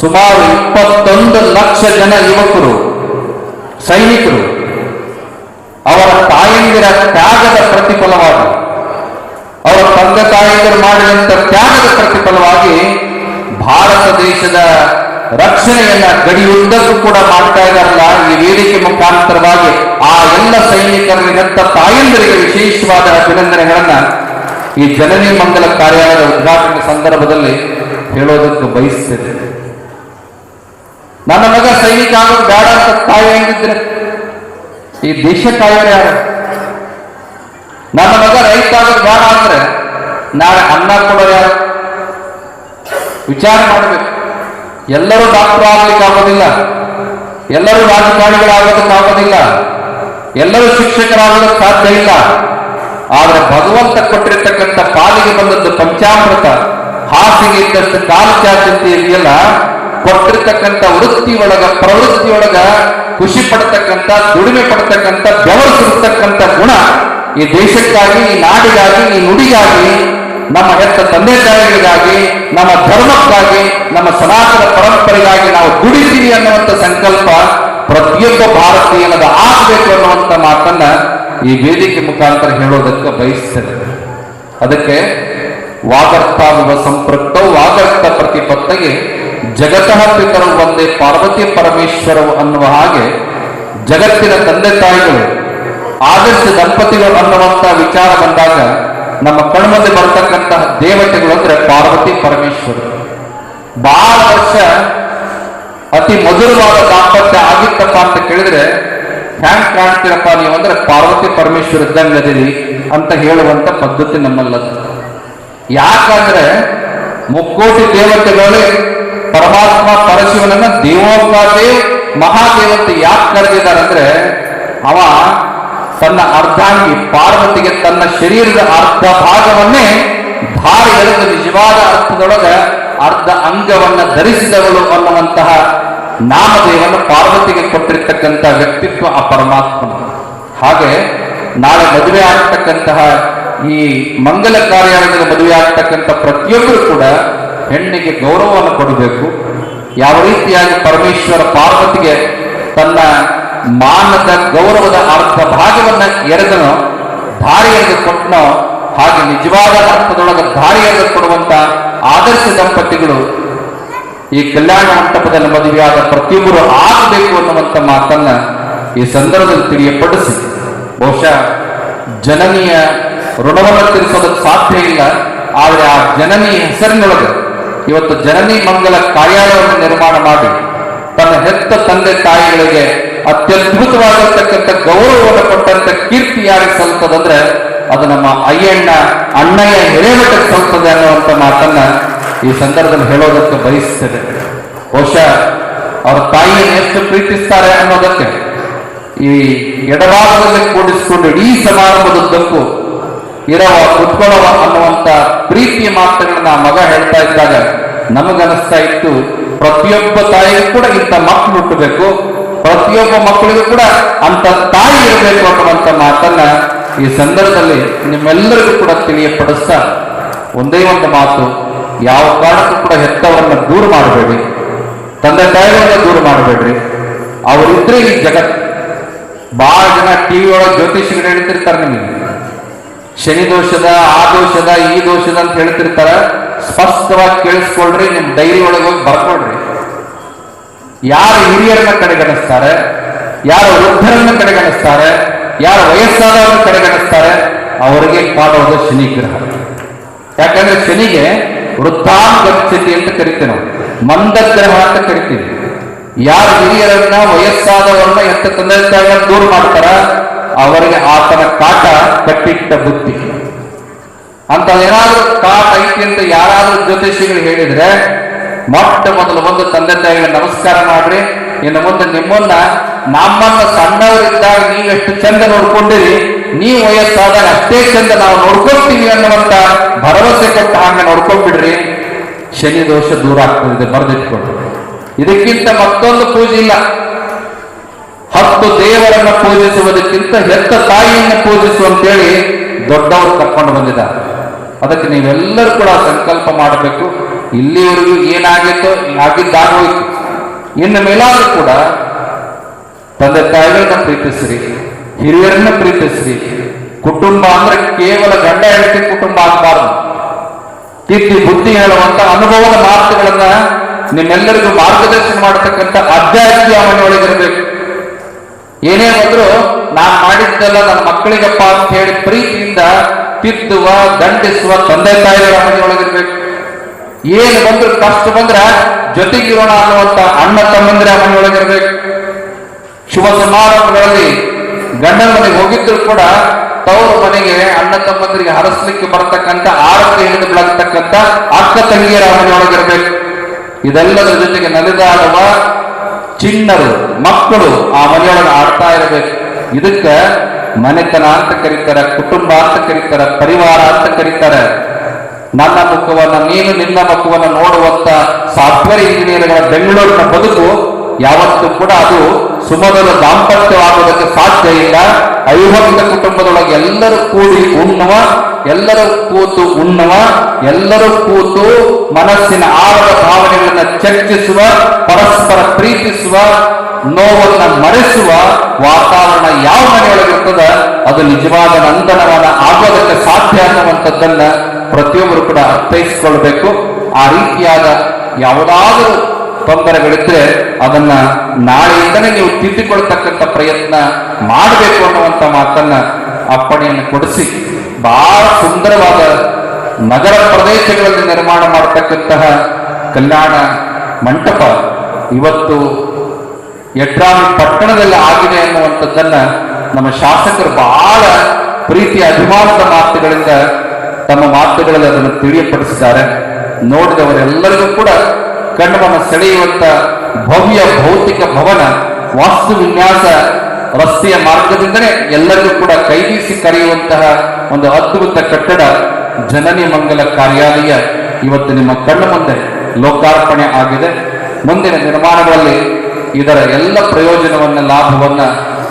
ಸುಮಾರು ಇಪ್ಪತ್ತೊಂದು ಲಕ್ಷ ಜನ ಯುವಕರು, ಸೈನಿಕರು, ಅವರ ತಾಯಂದಿರ ತ್ಯಾಗದ ಪ್ರತಿಫಲವಾಗಿ, ಅವರ ತಂದೆ ತಾಯಂದಿರು ಮಾಡಿದಂಥ ತ್ಯಾಗದ ಪ್ರತಿಫಲವಾಗಿ ಭಾರತ ದೇಶದ ರಕ್ಷಣೆಯನ್ನ ಗಡಿಯುದ್ದಕ್ಕೂ ಕೂಡ ಮಾಡ್ತಾ ಇದ್ದಾರಲ್ಲ. ಈ ವೇದಿಕೆ ಮುಖಾಂತರವಾಗಿ ಆ ಎಲ್ಲ ಸೈನಿಕರಿಗಂತ ತಾಯಂದಿರಿಗೆ ವಿಶೇಷವಾದ ಅಭಿನಂದನೆಗಳನ್ನ ಈ ಜನನಿ ಮಂಗಲ ಕಾರ್ಯಾಲಯದ ಉದ್ಘಾಟನೆ ಸಂದರ್ಭದಲ್ಲಿ ಹೇಳೋದಕ್ಕೆ ಬಯಸ್ತೇನೆ. ನನ್ನ ಮಗ ಸೈನಿಕ ಆಗೋದು ಬೇಡ ಅಂತ ತಾಯಿ ಹೆಂಗಿದ್ರೆ? ಈ ದೇಶ ಕಾಯೋರು ಯಾರು? ನನ್ನ ಮಗ ರೈತ ಆಗೋದು ಬೇಡ ಅಂದ್ರೆ ನಾಳೆ ಅನ್ನ ಕೊಡೋ ಯಾರು? ವಿಚಾರ ಮಾಡಬೇಕು. ಎಲ್ಲರೂ ಡಾಕ್ಟರ್ ಆಗ್ಲಿಕ್ಕೆ ಆಗೋದಿಲ್ಲ. ಎಲ್ಲರೂ ರಾಜಕಾರಣಿಗಳಾಗೋದಕ್ಕಾಗೋದಿಲ್ಲ ಎಲ್ಲರೂ ಶಿಕ್ಷಕರಾಗೋದಕ್ಕೆ ಸಾಧ್ಯ ಇಲ್ಲ. ಆದ್ರೆ ಭಗವಂತ ಕೊಟ್ಟಿರ್ತಕ್ಕಂಥ ಪಾಲಿಗೆ ಬಂದದ್ದು ಪಂಚಾಮೃತ. ಹಾಸಿಗೆ ಇದ್ದಷ್ಟು ಕಾಲು ಚಾಚಂತಿ ಇದೆಯಲ್ಲ ಕೊಟ್ಟಿರ್ತಕ್ಕಂಥ ವೃತ್ತಿ ಒಳಗ ಪ್ರವೃತ್ತಿ ಒಳಗ ಖುಷಿ ಪಡ್ತಕ್ಕಂಥ, ದುಡಿಮೆ ಪಡ್ತಕ್ಕಂಥ ಬೆವರಿಸಿರ್ತಕ್ಕಂಥ ಗುಣ ಈ ದೇಶಕ್ಕಾಗಿ, ಈ ನಾಡಿಗಾಗಿ, ಈ ನುಡಿಗಾಗಿ, ನಮ್ಮ ಹೆತ್ತ ತಂದೆ ತಾಯಿಗಳಿಗಾಗಿ ನಮ್ಮ ಧರ್ಮಕ್ಕಾಗಿ, ನಮ್ಮ ಸನಾತನ ಪರಂಪರೆಗಾಗಿ ನಾವು ದುಡಿತೀವಿ ಅನ್ನುವಂಥ ಸಂಕಲ್ಪ ಪ್ರತಿಯೊಬ್ಬ ಭಾರತೀಯನದ ಆಗಬೇಕು ಅನ್ನುವಂಥ ಮಾತನ್ನ ಈ ವೇದಿಕೆ ಮುಖಾಂತರ ಹೇಳೋದಕ್ಕೆ ಬಯಸ್ತೇನೆ. ಅದಕ್ಕೆ ವಾಗರ್ಥ ಸಂಪೃಕ್ತ ವಾಗರ್ಥ ಪ್ರತಿಪತ್ತಿಗೆ ಜಗತಃ ಪಿತರು ಒಂದೇ ಪಾರ್ವತಿ ಪರಮೇಶ್ವರವು ಅನ್ನುವ ಹಾಗೆ ಜಗತ್ತಿನ ತಂದೆ ತಾಯಿಗಳು ಆದರ್ಶ ದಂಪತಿಗಳು ಅನ್ನುವಂಥ ವಿಚಾರ ಬಂದಾಗ ನಮ್ಮ ಕಣ್ಮಲ್ಲಿ ಬರ್ತಕ್ಕಂತಹ ದೇವತೆಗಳು ಅಂದ್ರೆ ಪಾರ್ವತಿ ಪರಮೇಶ್ವರ. ಬಹಳ ವರ್ಷ ಅತಿ ಮಧುರವಾದ ದಾಂಪತ್ಯ ಆಗಿತ್ತಪ್ಪ ಅಂತ ಕೇಳಿದ್ರೆ, ಹ್ಯಾಂಗ್ ಕಾಣ್ತೀರಪ್ಪ ನೀವು ಅಂದ್ರೆ ಪಾರ್ವತಿ ಪರಮೇಶ್ವರ ಇದ್ದಂಗೆ ಅದಿರಿ ಅಂತ ಹೇಳುವಂತ ಪದ್ಧತಿ ನಮ್ಮಲ್ಲದ. ಯಾಕಂದ್ರೆ ಮುಕ್ಕೋಟಿ ದೇವತೆಗಳು ಪರಮಾತ್ಮ ಪರಶಿವನನ್ನ ದೇವೋಪಾಸೆ ಮಹಾದೇವತೆ ಯಾಕೆ ಕರೆದಿದ್ದಾರೆ ಅಂದ್ರೆ, ಅವ ತನ್ನ ಅರ್ಧಾಂಗಿ ಪಾರ್ವತಿಗೆ ತನ್ನ ಶರೀರದ ಅರ್ಧ ಭಾಗವನ್ನೇ ಭಾರಿ ಎಳೆದು ನಿಜವಾದ ಅರ್ಥದೊಳಗೆ ಅರ್ಧ ಅಂಗವನ್ನ ಧರಿಸಿದವಳು ಅನ್ನುವಂತಹ ನಾಮದೇವನ್ನು ಪಾರ್ವತಿಗೆ ಕೊಟ್ಟಿರ್ತಕ್ಕಂಥ ವ್ಯಕ್ತಿತ್ವ ಆ ಪರಮಾತ್ಮ ಹಾಗೆ ನಾಳೆ ಮದುವೆ ಆಗ್ತಕ್ಕಂತಹ ಈ ಮಂಗಲ ಕಾರ್ಯಾಲಯದಲ್ಲಿ ಮದುವೆ ಆಗ್ತಕ್ಕಂಥ ಪ್ರತಿಯೊಬ್ಬರು ಕೂಡ ಹೆಣ್ಣಿಗೆ ಗೌರವವನ್ನು ಕೊಡಬೇಕು. ಯಾವ ರೀತಿಯಾಗಿ ಪರಮೇಶ್ವರ ಪಾರ್ವತಿಗೆ ತನ್ನ ಮಾನದ ಗೌರವದ ಅರ್ಧ ಭಾಗವನ್ನ ಎರೆದನೋ ಧಾರಿಯಲ್ಲಿ ಕೊಟ್ಟನೋ ಹಾಗೆ ನಿಜವಾದ ಅರ್ಥದೊಳಗೆ ಧಾರಿಯಲ್ಲಿ ಕೊಡುವಂತ ಆದರ್ಶ ದಂಪತಿಗಳು ಈ ಕಲ್ಯಾಣ ಮಂಟಪದಲ್ಲಿ ಮದುವೆಯಾದ ಪ್ರತಿಯೊಬ್ಬರು ಆಗಬೇಕು ಅನ್ನುವಂಥ ಮಾತನ್ನ ಈ ಸಂದರ್ಭದಲ್ಲಿ ತಿಳಿಯಪಡಿಸಿ. ಬಹುಶಃ ಜನನಿಯ ಋಣವನ್ನು ತಿಳಿಸೋದಕ್ಕೆ ಸಾಧ್ಯ ಇಲ್ಲ, ಆದರೆ ಆ ಜನನಿಯ ಹೆಸರಿನೊಳಗೆ ಇವತ್ತು ಜನನಿ ಮಂಗಲ ಕಾರ್ಯಾಲಯವನ್ನು ನಿರ್ಮಾಣ ಮಾಡಿ, ತನ್ನ ಹೆತ್ತ ತಂದೆ ತಾಯಿಗಳಿಗೆ ಅತ್ಯದ್ಭುತವಾಗಿರ್ತಕ್ಕಂಥ ಗೌರವವನ್ನು ಕೊಟ್ಟಂತ ಕೀರ್ತಿ ಯಾರಿಗೆ ಸಲ್ತದಂದ್ರೆ ಅದು ನಮ್ಮ ಅಯ್ಯಣ್ಣ, ಅಣ್ಣಯ್ಯ ಹಿರೇಮಠಕ್ಕೆ ಸಲ್ತದೆ ಅನ್ನುವಂಥ ಮಾತನ್ನ ಈ ಸಂದರ್ಭದಲ್ಲಿ ಹೇಳೋದಕ್ಕೆ ಬಯಸ್ತದೆ ಬಹುಶಃ ಅವರ ತಾಯಿಯನ್ನು ಎಷ್ಟು ಪ್ರೀತಿಸ್ತಾರೆ ಅನ್ನೋದಕ್ಕೆ ಈ ಎಡಭಾಗದಲ್ಲಿ ಕೂಡಿಸಿಕೊಂಡು ಇಡೀ ಸಮಾರಂಭದುದ್ದಕ್ಕೂ ಇರವ ಕುತ್ಕೊಳ್ಳವ ಅನ್ನುವಂತ ಪ್ರೀತಿಯ ಮಾತುಗಳನ್ನ ಮಗ ಹೇಳ್ತಾ ಇದ್ದಾಗ ನಮಗನಿಸ್ತಾ ಇತ್ತು, ಪ್ರತಿಯೊಬ್ಬ ತಾಯಿಗೂ ಕೂಡ ಇಂಥ ಮಕ್ಕಳು ಹುಟ್ಟಬೇಕು, ಪ್ರತಿಯೊಬ್ಬ ಮಕ್ಕಳಿಗೂ ಕೂಡ ಅಂತ ತಾಯಿ ಇರಬೇಕು ಅನ್ನುವಂಥ ಮಾತನ್ನ ಈ ಸಂದರ್ಭದಲ್ಲಿ ನಿಮ್ಮೆಲ್ಲರಿಗೂ ಕೂಡ ತಿಳಿಯಪಡಿಸ್ತಾ ಒಂದೇ ಒಂದು ಮಾತು, ಯಾವ ಕಾರಣಕ್ಕೂ ಕೂಡ ಹೆತ್ತವರನ್ನ ದೂರ ಮಾಡಬೇಡಿ. ತಂದೆ ತಾಯಿಗಳನ್ನ ದೂರ ಮಾಡಬೇಡ್ರಿ. ಅವರಿದ್ರೆ ಈ ಜಗತ್. ಬಹಳ ಜನ ಟಿವಿ ಒಳಗೆ ಜ್ಯೋತಿಷಿಗಳು ಹೇಳ್ತಿರ್ತಾರೆ ನಿಮಗೆ. ಶನಿ ದೋಷದ ಆ ದೋಷದ ಈ ದೋಷದ ಅಂತ ಹೇಳ್ತಿರ್ತಾರ, ಸ್ಪಷ್ಟವಾಗಿ ಕೇಳಿಸ್ಕೊಳ್ರಿ, ನಿಮ್ ಡೈರಿ ಒಳಗೆ ಹೋಗಿ ಬರ್ಕೊಳ್ರಿ. ಯಾರು ಹಿರಿಯರನ್ನ ಕಡೆಗಣಿಸ್ತಾರೆ, ಯಾರು ವೃದ್ಧರನ್ನ ಕಡೆಗಣಿಸ್ತಾರೆ, ಯಾರು ವಯಸ್ಸಾದವರನ್ನ ಕಡೆಗಣಿಸ್ತಾರೆ, ಅವರಿಗೆ ಕಾಡೋದು ಶನಿ ಗ್ರಹ. ಯಾಕಂದ್ರೆ ಶನಿಗೆ ವೃದ್ಧಾಂಗಸ್ಥಿತಿ ಅಂತ ಕರಿತೇವೆ ನಾವು, ಮಂದಗ್ರಹ ಅಂತ ಕರಿತೀವಿ. ಯಾರು ಹಿರಿಯರನ್ನ, ವಯಸ್ಸಾದವರನ್ನ ಎಂತ ತಂದೆ ದೂರ ಮಾಡ್ತಾರ ಅವರಿಗೆ ಆತನ ಕಾಟ ಕಟ್ಟಿಟ್ಟ ಬುದ್ಧಿ. ಅಂತ ಏನಾದ್ರೂ ಕಾಟ ಐತಿ ಅಂತ ಯಾರಾದ್ರೂ ಜ್ಯೋತಿಷಿಗಳು ಹೇಳಿದ್ರೆ, ಮೊಟ್ಟ ಮೊದಲು ಬಂದು ತಂದೆ ತಾಯಿಗೆ ನಮಸ್ಕಾರ ಮಾಡ್ರಿ. ಇನ್ನು ಮುಂದೆ ನಿಮ್ಮನ್ನ, ನಮ್ಮನ್ನ ಸಣ್ಣವರಿದ್ದಾಗ ನೀವು ಎಷ್ಟು ಚಂದ ನೋಡ್ಕೊಂಡಿರಿ, ನೀವು ವಯಸ್ಸಾದಾಗ ಅಷ್ಟೇ ಚಂದ ನಾವು ನೋಡ್ಕೊಳ್ತೀವಿ ಅನ್ನುವಂತ ಭರವಸೆ ಕೊಟ್ಟ ಹಾಗೆ ನೋಡ್ಕೊಂಡ್ಬಿಡ್ರಿ. ಶನಿ ದೋಷ ದೂರ ಆಗ್ತದೆ ಬರೆದಿಟ್ಕೊಂಡು ಇದಕ್ಕಿಂತ ಮತ್ತೊಂದು ಪೂಜೆ ಇಲ್ಲ. ಹತ್ತು ದೇವರನ್ನ ಪೂಜಿಸುವುದಕ್ಕಿಂತ ಹೆತ್ತ ತಾಯಿಯನ್ನು ಪೂಜಿಸು ಅಂತೇಳಿ ದೊಡ್ಡವರು ಕರ್ಕೊಂಡು ಬಂದಿದ್ದಾರೆ. ಅದಕ್ಕೆ ನೀವೆಲ್ಲರೂ ಕೂಡ ಸಂಕಲ್ಪ ಮಾಡಬೇಕು. ಇಲ್ಲಿವರೆಗೂ ಏನಾಗಿತ್ತು ಆಗಿದ್ದಾಗೋಯ್ತು ಇನ್ನು ಮೇಲಾದ್ರೂ ಕೂಡ ತಂದೆ ತಾಯಿಗಳನ್ನ ಪ್ರೀತಿಸ್ರಿ, ಹಿರಿಯರನ್ನ ಪ್ರೀತಿಸ್ರಿ. ಕುಟುಂಬ ಅಂದ್ರೆ ಕೇವಲ ಗಂಡ ಹೆಂಡತಿ ಕುಟುಂಬ ಆಗಬಾರ್ದು. ತಿದ್ದಿ ಬುದ್ಧಿ ಹೇಳುವಂತ ಅನುಭವದ ಮಾತುಗಳನ್ನ ನಿಮ್ಮೆಲ್ಲರಿಗೂ ಮಾರ್ಗದರ್ಶನ ಮಾಡತಕ್ಕಂಥ ಅಧ್ಯಾತ್ಮ ಮನೆಯೊಳಗಿರಬೇಕು ಏನೇ ಬಂದ್ರು ನಾನು ಮಾಡಿದ್ದೆಲ್ಲ ನನ್ನ ಮಕ್ಕಳಿಗಪ್ಪ ಅಂತ ಹೇಳಿ ಪ್ರೀತಿಯಿಂದ ತಿದ್ದುವ, ದಂಡಿಸುವ, ತಂದೆ ತಾಯಿಗಳ ಮನೆಯೊಳಗಿರ್ಬೇಕು. ಏನು ಬಂದ್ರು ಕಷ್ಟ ಬಂದ್ರ ಜೊತೆಗಿರೋಣ ಅನ್ನುವಂತ ಅಣ್ಣ ತಮ್ಮಂದಿರ ಮನೆಯೊಳಗಿರ್ಬೇಕು. ಶುಭ ಸಮಾರಂಭಗಳಲ್ಲಿ ಗಂಡನ ಮನೆಗೆ ಹೋಗಿದ್ರು ಕೂಡ ತವರು ಮನೆಗೆ ಅಣ್ಣ ತಮ್ಮಂದ್ರಿಗೆ ಹರಸ್ಲಿಕ್ಕೆ ಬರತಕ್ಕಂಥ ಆರತಿ ಹಿಡಿದು ಬೆಳಗ್ತಕ್ಕಂಥ ಅಕ್ಕ ತಂಗಿಯರ ಮನೆಯೊಳಗಿರ್ಬೇಕು. ಇದೆಲ್ಲದರ ಜೊತೆಗೆ ನಲಿದಾಡುವ ಚಿಣ್ಣರು, ಮಕ್ಕಳು ಆ ಮನೆಯೊಳಗೆ ಆಡ್ತಾ ಇರಬೇಕು. ಇದಕ್ಕ ಮನೆತನ ಅಂತ ಕರೀತಾರೆ ಕುಟುಂಬ ಅಂತ ಕರೀತಾರೆ ಪರಿವಾರ ಅಂತ ಕರೀತಾರೆ ನನ್ನ ಮುಖವನ್ನ, ನೀನು ನಿನ್ನ ಮುಖವನ್ನ ನೋಡುವಂತ ಸಾಫ್ಟ್ವೇರ್ ಇಂಜಿನಿಯರ್ಗಳ ಬೆಂಗಳೂರಿನ ಬದುಕು ಯಾವತ್ತೂ ಕೂಡ ಅದು ಸುಮಧುರ ದಾಂಪತ್ಯವಾಗುವುದಕ್ಕೆ ಸಾಧ್ಯ ಇಲ್ಲ. ಅವಿಭಕ್ತ ಕುಟುಂಬದೊಳಗೆ ಎಲ್ಲರೂ ಕೂಡಿ ಉಣ್ಣುವ ಎಲ್ಲರೂ ಕೂತು ಉಣ್ಣುವ, ಎಲ್ಲರೂ ಕೂತು ಮನಸ್ಸಿನ ಆಳದ ಭಾವನೆಗಳನ್ನು ಚರ್ಚಿಸುವ, ಪರಸ್ಪರ ಪ್ರೀತಿಸುವ, ನೋವನ್ನ ಮರೆಸುವ ವಾತಾವರಣ ಯಾವ ಮನೆಯೊಳಗಿರ್ತದ ಅದು ನಿಜವಾದ ನಂದನವಾದ ಆಗೋದಕ್ಕೆ ಸಾಧ್ಯ ಅನ್ನುವಂಥದ್ದನ್ನ ಪ್ರತಿಯೊಬ್ಬರು ಕೂಡ ಅರ್ಥೈಸಿಕೊಳ್ಬೇಕು. ಆ ರೀತಿಯಾದ ಯಾವುದಾದರೂ ತೊಂದರೆಗಳಿದ್ರೆ ಅದನ್ನ ನಾಳೆಯಿಂದನೇ ನೀವು ತಿದ್ದಿಕೊಳ್ತಕ್ಕಂಥ ಪ್ರಯತ್ನ ಮಾಡಬೇಕು ಅನ್ನುವಂಥ ಮಾತನ್ನ ಅಪ್ಪಣೆಯನ್ನು ಕೊಡಿಸಿ. ಬಹಳ ಸುಂದರವಾದ ನಗರ ಪ್ರದೇಶಗಳಲ್ಲಿ ನಿರ್ಮಾಣ ಮಾಡತಕ್ಕಂತಹ ಕಲ್ಯಾಣ ಮಂಟಪ ಇವತ್ತು ಯಡ್ರಾಮಿ ಪಟ್ಟಣದಲ್ಲಿ ಆಗಿದೆ ಅನ್ನುವಂಥದ್ದನ್ನ ನಮ್ಮ ಶಾಸಕರು ಬಹಳ ಪ್ರೀತಿ ಅಭಿಮಾನದ ಮಾತುಗಳಿಂದ ತಮ್ಮ ಮಾತುಗಳಲ್ಲಿ ಅದನ್ನು ತಿಳಿಯಪಡಿಸಿದ್ದಾರೆ. ನೋಡಿದವರೆಲ್ಲರಿಗೂ ಕೂಡ ಕಣ್ಣವನ್ನು ಸೆಳೆಯುವಂತ ಭವ್ಯ ಭೌತಿಕ ಭವನ ವಾಸ್ತು ವಿನ್ಯಾಸ ರಸ್ತೆಯ ಮಾರ್ಗದಿಂದಲೇ ಎಲ್ಲರಿಗೂ ಕೂಡ ಕೈಬೀಸಿ ಕರೆಯುವಂತಹ ಒಂದು ಅದ್ಭುತ ಕಟ್ಟಡ ಜನನಿ ಮಂಗಲ ಕಾರ್ಯಾಲಯ ಇವತ್ತು ನಿಮ್ಮ ಕಣ್ಣು ಮುಂದೆ ಲೋಕಾರ್ಪಣೆ ಆಗಿದೆ. ಮುಂದಿನ ನಿರ್ಮಾಣಗಳಲ್ಲಿ ಇದರ ಎಲ್ಲ ಪ್ರಯೋಜನವನ್ನ, ಲಾಭವನ್ನ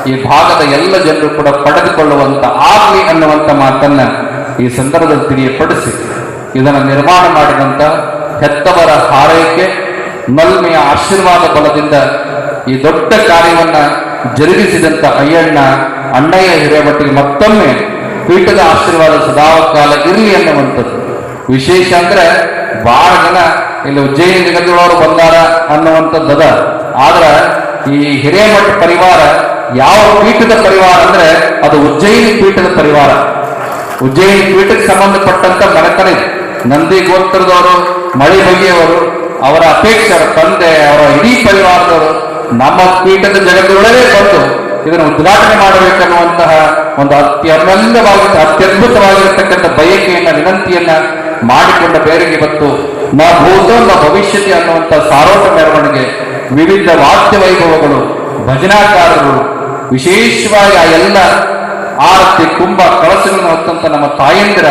ಈ ಭಾಗದ ಎಲ್ಲ ಜನರು ಕೂಡ ಪಡೆದುಕೊಳ್ಳುವಂತ ಆಗ್ಲಿ ಅನ್ನುವಂತ ಮಾತನ್ನ ಈ ಸಂದರ್ಭದಲ್ಲಿ ತಿಳಿಯಪಡಿಸಿ. ಇದನ್ನು ನಿರ್ಮಾಣ ಮಾಡಿದಂತ ಹೆತ್ತವರ ಹಾರೈಕೆ, ನಲ್ಮೆಯ ಆಶೀರ್ವಾದ ಬಲದಿಂದ ಈ ದೊಡ್ಡ ಕಾರ್ಯವನ್ನ ಜರುಗಿಸಿದಂತ ಅಯ್ಯಣ್ಣ ಅಣ್ಣಯ್ಯ ಹಿರೇಮಠಿಗೆ ಮತ್ತೊಮ್ಮೆ ಪೀಠದ ಆಶೀರ್ವಾದ ಸದಾಕಾಲ ಇರಲಿ ಅನ್ನುವಂಥದ್ದು. ವಿಶೇಷ ಅಂದ್ರೆ ಬಹಳ ಜನ ಇಲ್ಲಿ ಉಜ್ಜಯಿನಿ ನಿಗದಿಗಳವರು ಬಂದಾರ ಅನ್ನುವಂಥದ್ದು ಅದ ಆದ್ರೆ ಈ ಹಿರೇಮಠ ಪರಿವಾರ ಯಾವ ಪೀಠದ ಪರಿವಾರ ಅಂದ್ರೆ ಅದು ಉಜ್ಜಯಿನಿ ಪೀಠದ ಪರಿವಾರ. ಉಜ್ಜಯಿನಿ ಪೀಠಕ್ಕೆ ಸಂಬಂಧಪಟ್ಟಂತ ಮನೆತನ ಇದೆ. ನಂದಿ ಗೋತ್ರದವರು, ಮಳೆ ಬಗೆಯವರು ಅವರ ಅಪೇಕ್ಷೆ ಅವರ ತಂದೆ, ಅವರ ಇಡೀ ಪರಿವಾರದವರು ನಮ್ಮ ಪೀಠದ ಬಂದು ಇದನ್ನು ಉದ್ಘಾಟನೆ ಮಾಡಬೇಕನ್ನುವಂತಹ ಒಂದು ಅತ್ಯಮೂಲ್ಯವಾಗಿ ಅತ್ಯದ್ಭುತವಾಗಿರತಕ್ಕಂಥ ಬಯಕೆಯನ್ನ, ವಿನಂತಿಯನ್ನ ಮಾಡಿಕೊಂಡ ಬೇರೆಗೆ ಬಂತು ನ ಭೂತ ನ ಭವಿಷ್ಯತೆ ಅನ್ನುವಂಥ ಸಾರೋಟ ಮೆರವಣಿಗೆ ವಿವಿಧ ವಾದ್ಯ ವೈಭವಗಳು, ಭಜನಾಕಾರರು, ವಿಶೇಷವಾಗಿ ಆ ಎಲ್ಲ ಆರತಿ, ಕುಂಭ ಕಳಸಗಳನ್ನು ಹೊತ್ತಂತ ನಮ್ಮ ತಾಯಂದಿರ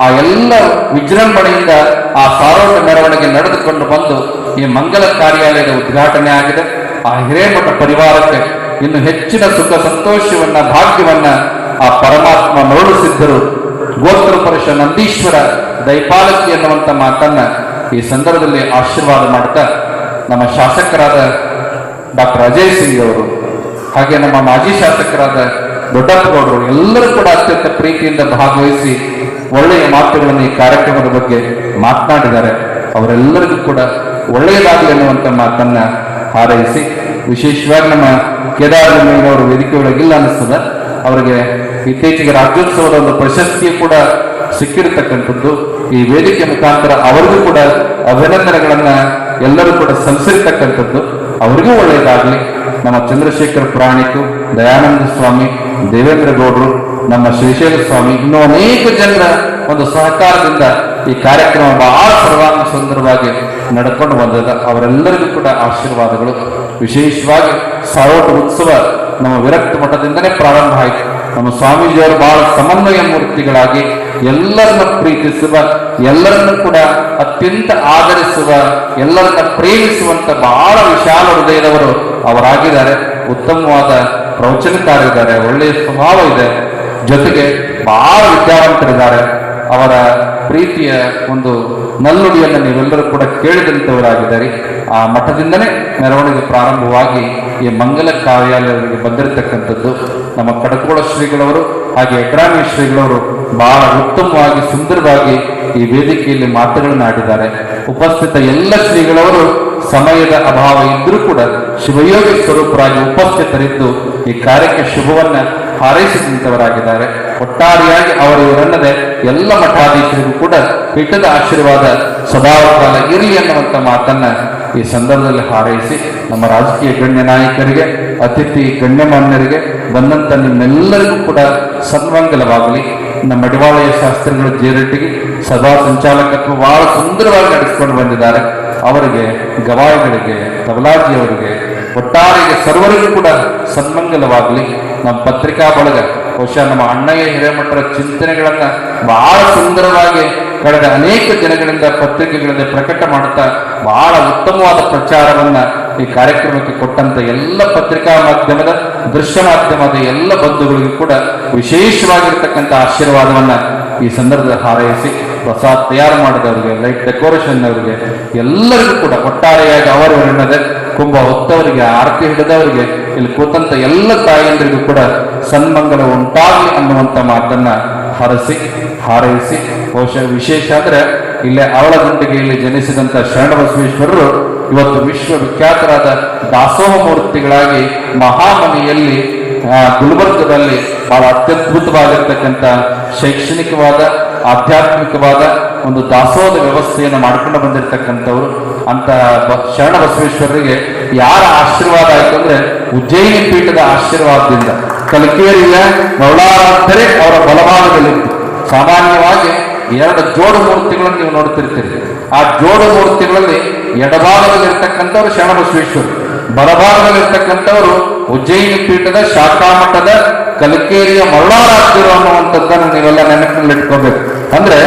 ಆ ಎಲ್ಲ ವಿಜೃಂಭಣೆಯಿಂದ ಆ ಸಾರೋಟ ಮೆರವಣಿಗೆ ನಡೆದುಕೊಂಡು ಬಂದು ಈ ಮಂಗಲ ಕಾರ್ಯಾಲಯದ ಉದ್ಘಾಟನೆ ಆಗಿದೆ. ಆ ಹಿರೇಮಠ ಪರಿವಾರಕ್ಕೆ ಇನ್ನು ಹೆಚ್ಚಿನ ಸುಖ ಸಂತೋಷವನ್ನ, ಭಾಗ್ಯವನ್ನ ಆ ಪರಮಾತ್ಮ ನೋಡಿಸಿದ್ದರು ಗೋತ್ರ ಪುರುಷ ನಂದೀಶ್ವರ ದೈಪಾಲಕಿ ಎನ್ನುವಂತ ಮಾತನ್ನ ಈ ಸಂದರ್ಭದಲ್ಲಿ ಆಶೀರ್ವಾದ ಮಾಡ್ತಾ ನಮ್ಮ ಶಾಸಕರಾದ ಡಾಕ್ಟರ್ ಅಜಯ್ ಸಿಂಗ್ ಅವರು, ಹಾಗೆ ನಮ್ಮ ಮಾಜಿ ಶಾಸಕರಾದ ದೊಡ್ಡಪ್ಪಗೌಡರು ಎಲ್ಲರೂ ಕೂಡ ಅತ್ಯಂತ ಪ್ರೀತಿಯಿಂದ ಭಾಗವಹಿಸಿ ಒಳ್ಳೆಯ ಮಾತುಗಳನ್ನು ಈ ಕಾರ್ಯಕ್ರಮದ ಬಗ್ಗೆ ಮಾತನಾಡಿದ್ದಾರೆ. ಅವರೆಲ್ಲರಿಗೂ ಕೂಡ ಒಳ್ಳೆಯದಾಗಲಿ ಅನ್ನುವಂಥ ಮಾತನ್ನ ಹಾರೈಸಿ ವಿಶೇಷವಾಗಿ ನಮ್ಮ ಕೇದಾರಲಿಂಗಯ್ಯನವರು ವೇದಿಕೆ ಒಳಗಿಲ್ಲ ಅನಿಸ್ತದ ಅವರಿಗೆ ಇತ್ತೀಚೆಗೆ ರಾಜ್ಯೋತ್ಸವದ ಒಂದು ಪ್ರಶಸ್ತಿ ಕೂಡ ಸಿಕ್ಕಿರತಕ್ಕಂಥದ್ದು. ಈ ವೇದಿಕೆ ಮುಖಾಂತರ ಅವರಿಗೂ ಕೂಡ ಅಭಿನಂದನೆಗಳನ್ನು ಎಲ್ಲರೂ ಕೂಡ ಸಲ್ಲಿಸಿರ್ತಕ್ಕಂಥದ್ದು. ಅವರಿಗೂ ಒಳ್ಳೆಯದಾಗಲಿ. ನಮ್ಮ ಚಂದ್ರಶೇಖರ್ ಪುರಾಣಿಕು, ದಯಾನಂದ ಸ್ವಾಮಿ, ದೇವೇಂದ್ರ ಗೌಡರು, ನಮ್ಮ ಶ್ರೀಶೈಲ ಸ್ವಾಮಿ, ಇನ್ನೂ ಅನೇಕ ಜನರ ಒಂದು ಸಹಕಾರದಿಂದ ಈ ಕಾರ್ಯಕ್ರಮ ಬಹಳ ಸರ್ವಾಂಗ ಸುಂದರವಾಗಿ ನಡ್ಕೊಂಡು ಬಂದದ. ಅವರೆಲ್ಲರಿಗೂ ಕೂಡ ಆಶೀರ್ವಾದಗಳು. ವಿಶೇಷವಾಗಿ ಸಾರೋಟ ಉತ್ಸವ ನಮ್ಮ ವಿರಕ್ತ ಮಠದಿಂದನೇ ಪ್ರಾರಂಭ ಆಯಿತು. ನಮ್ಮ ಸ್ವಾಮೀಜಿಯವರು ಬಹಳ ಸಮನ್ವಯ ಮೂರ್ತಿಗಳಾಗಿ ಎಲ್ಲರನ್ನ ಪ್ರೀತಿಸುವ, ಎಲ್ಲರನ್ನು ಕೂಡ ಅತ್ಯಂತ ಆಧರಿಸುವ, ಎಲ್ಲರನ್ನ ಪ್ರೇಮಿಸುವಂತ ಬಹಳ ವಿಶಾಲ ಹೃದಯದವರು ಅವರಾಗಿದ್ದಾರೆ. ಉತ್ತಮವಾದ ಪ್ರವಚನಕಾರಿದ್ದಾರೆ ಒಳ್ಳೆಯ ಸ್ವಭಾವ ಇದೆ. ಜೊತೆಗೆ ಬಹಳ ವಿದ್ಯಾವಂತರಿದ್ದಾರೆ. ಅವರ ಪ್ರೀತಿಯ ಒಂದು ನಲ್ಲುಡಿಯನ್ನು ನೀವೆಲ್ಲರೂ ಕೂಡ ಕೇಳಿದಂಥವರಾಗಿದ್ದಾರೆ ಆ ಮಠದಿಂದಲೇ ಮೆರವಣಿಗೆ ಪ್ರಾರಂಭವಾಗಿ ಈ ಮಂಗಲ ಕಾರ್ಯಾಲಯಗಳಿಗೆ ಬಂದಿರತಕ್ಕಂಥದ್ದು. ನಮ್ಮ ಕಡಕೋಳ ಶ್ರೀಗಳವರು ಹಾಗೆ ಎಡ್ರಾಮಿ ಶ್ರೀಗಳವರು ಬಹಳ ಉತ್ತಮವಾಗಿ, ಸುಂದರವಾಗಿ ಈ ವೇದಿಕೆಯಲ್ಲಿ ಮಾತುಗಳನ್ನು ಆಡಿದ್ದಾರೆ. ಉಪಸ್ಥಿತ ಎಲ್ಲ ಶ್ರೀಗಳವರು ಸಮಯದ ಅಭಾವ ಇದ್ದರೂ ಕೂಡ ಶಿವಯೋಗಿ ಸ್ವರೂಪರಾಗಿ ಉಪಸ್ಥಿತರಿದ್ದು ಈ ಕಾರ್ಯಕ್ಕೆ ಶುಭವನ್ನು ಹಾರೈಸಿದಂತವರಾಗಿದ್ದಾರೆ. ಒಟ್ಟಾರೆಯಾಗಿ ಅವರು ಇವರನ್ನದೇ ಎಲ್ಲ ಮಠಾಧೀಶರಿಗೂ ಕೂಡ ಪೀಠದ ಆಶೀರ್ವಾದ ಸದಾಕಾಲ ಇರಲಿ ಅನ್ನುವಂಥ ಮಾತನ್ನ ಈ ಸಂದರ್ಭದಲ್ಲಿ ಹಾರೈಸಿ ನಮ್ಮ ರಾಜಕೀಯ ಗಣ್ಯ ನಾಯಕರಿಗೆ, ಅತಿಥಿ ಗಣ್ಯಮಾನ್ಯರಿಗೆ ಬಂದಂಥ ನಿಮ್ಮೆಲ್ಲರಿಗೂ ಕೂಡ ಸನ್ಮಂಗಲವಾಗಲಿ ನಮ್ಮ ಮಡಿವಾಳಯ ಶಾಸ್ತ್ರಿಗಳ ಜೇರಟ್ಟಿಗೆ ಸದಾ ಸಂಚಾಲಕತ್ವ ಬಹಳ ಸುಂದರವಾಗಿ ನಡೆಸಿಕೊಂಡು ಬಂದಿದ್ದಾರೆ. ಅವರಿಗೆ, ಗವಾಯಿಗಳಿಗೆ, ತಬಲಾಜಿಯವರಿಗೆ, ಒಟ್ಟಾರೆಗೆ ಸರ್ವರಿಗೂ ಕೂಡ ಸನ್ಮಂಗಲವಾಗಲಿ ನಮ್ಮ ಪತ್ರಿಕಾ ಬಳಗ ಬಹುಶಃ ನಮ್ಮ ಅಣ್ಣಯ್ಯ ಹಿರೇಮಠರ ಚಿಂತನೆಗಳನ್ನ ಬಹಳ ಸುಂದರವಾಗಿ ಕಳೆದ ಅನೇಕ ದಿನಗಳಿಂದ ಪತ್ರಿಕೆಗಳಲ್ಲಿ ಪ್ರಕಟ ಮಾಡುತ್ತಾ ಬಹಳ ಉತ್ತಮವಾದ ಪ್ರಚಾರವನ್ನ ಈ ಕಾರ್ಯಕ್ರಮಕ್ಕೆ ಕೊಟ್ಟಂತ ಎಲ್ಲ ಪತ್ರಿಕಾ ಮಾಧ್ಯಮದ, ದೃಶ್ಯ ಮಾಧ್ಯಮದ ಎಲ್ಲ ಬಂಧುಗಳಿಗೂ ಕೂಡ ವಿಶೇಷವಾಗಿರ್ತಕ್ಕಂಥ ಆಶೀರ್ವಾದವನ್ನ ಈ ಸಂದರ್ಭದಲ್ಲಿ ಹಾರೈಸಿ ಪ್ರಸಾದ್ ತಯಾರು ಮಾಡಿದವರಿಗೆ ಲೈಟ್ ಡೆಕೋರೇಷನ್ ಅವರಿಗೆ, ಎಲ್ಲರಿಗೂ ಕೂಡ ಒಟ್ಟಾರೆಯಾಗಿ ಅವರು ಎನ್ನದೆ ಕುಂಭ ಹೊತ್ತವರಿಗೆ, ಆರತಿ ಹಿಡಿದವರಿಗೆ, ಇಲ್ಲಿ ಕೂತಂತ ಎಲ್ಲ ತಾಯಂದಿರಿಗೂ ಕೂಡ ಸನ್ಮಂಗಲ ಉಂಟಾಗಲಿ ಅನ್ನುವಂಥ ಮಾತನ್ನ ಹರಸಿ ಹಾರೈಸಿ ಬಹುಶಃ ವಿಶೇಷ ಅಂದ್ರೆ ಇಲ್ಲೇ ಅವಳಗುಂಡಿಗೆಯಲ್ಲಿ ಜನಿಸಿದಂತ ಶರಣಬಸವೇಶ್ವರರು ಇವತ್ತು ವಿಶ್ವವಿಖ್ಯಾತರಾದ ದಾಸೋಹ ಮೂರ್ತಿಗಳಾಗಿ ಮಹಾಮನೆಯಲ್ಲಿ ಗುಲ್ಬರ್ಗದಲ್ಲಿ ಬಹಳ ಅತ್ಯದ್ಭುತವಾಗಿರ್ತಕ್ಕಂಥ ಶೈಕ್ಷಣಿಕವಾದ, ಆಧ್ಯಾತ್ಮಿಕವಾದ ಒಂದು ದಾಸೋಹದ ವ್ಯವಸ್ಥೆಯನ್ನು ಮಾಡ್ಕೊಂಡು ಬಂದಿರತಕ್ಕಂಥವ್ರು. ಅಂತ ಬ- ಶರಣ ಬಸವೇಶ್ವರರಿಗೆ ಯಾರ ಆಶೀರ್ವಾದ ಆಯ್ತು ಅಂದ್ರೆ ಉಜ್ಜಯಿನಿ ಪೀಠದ ಆಶೀರ್ವಾದದಿಂದ. ಕಲಕೇರಿಯ ಮೌಳಾರಾಧರೆ ಅವರ ಬಲಭಾಗದಲ್ಲಿತ್ತು ಸಾಮಾನ್ಯವಾಗಿ ಎರಡು ಜೋಡು ಮೂರ್ತಿಗಳನ್ನು ನೀವು ನೋಡ್ತಿರ್ತೀರಿ ಆ ಜೋಡು ಮೂರ್ತಿಗಳಲ್ಲಿ ಎಡಭಾಗದಲ್ಲಿರ್ತಕ್ಕಂಥವ್ರು ಶರಣ ಬಸವೇಶ್ವರರು ಬಲಭಾಗದಲ್ಲಿರ್ತಕ್ಕಂಥವರು ಉಜ್ಜಯಿನಿ ಪೀಠದ ಶಾಖಾಮಠದ ಕಲಿಕೇರಿಯ ಮರುಳಾರಾಧ್ಯರು ಅನ್ನುವಂಥದ್ದನ್ನು ನೀವೆಲ್ಲ ನೆನಪಿನಲ್ಲಿ ಇಟ್ಕೋಬೇಕು. ಅಂದ್ರೆ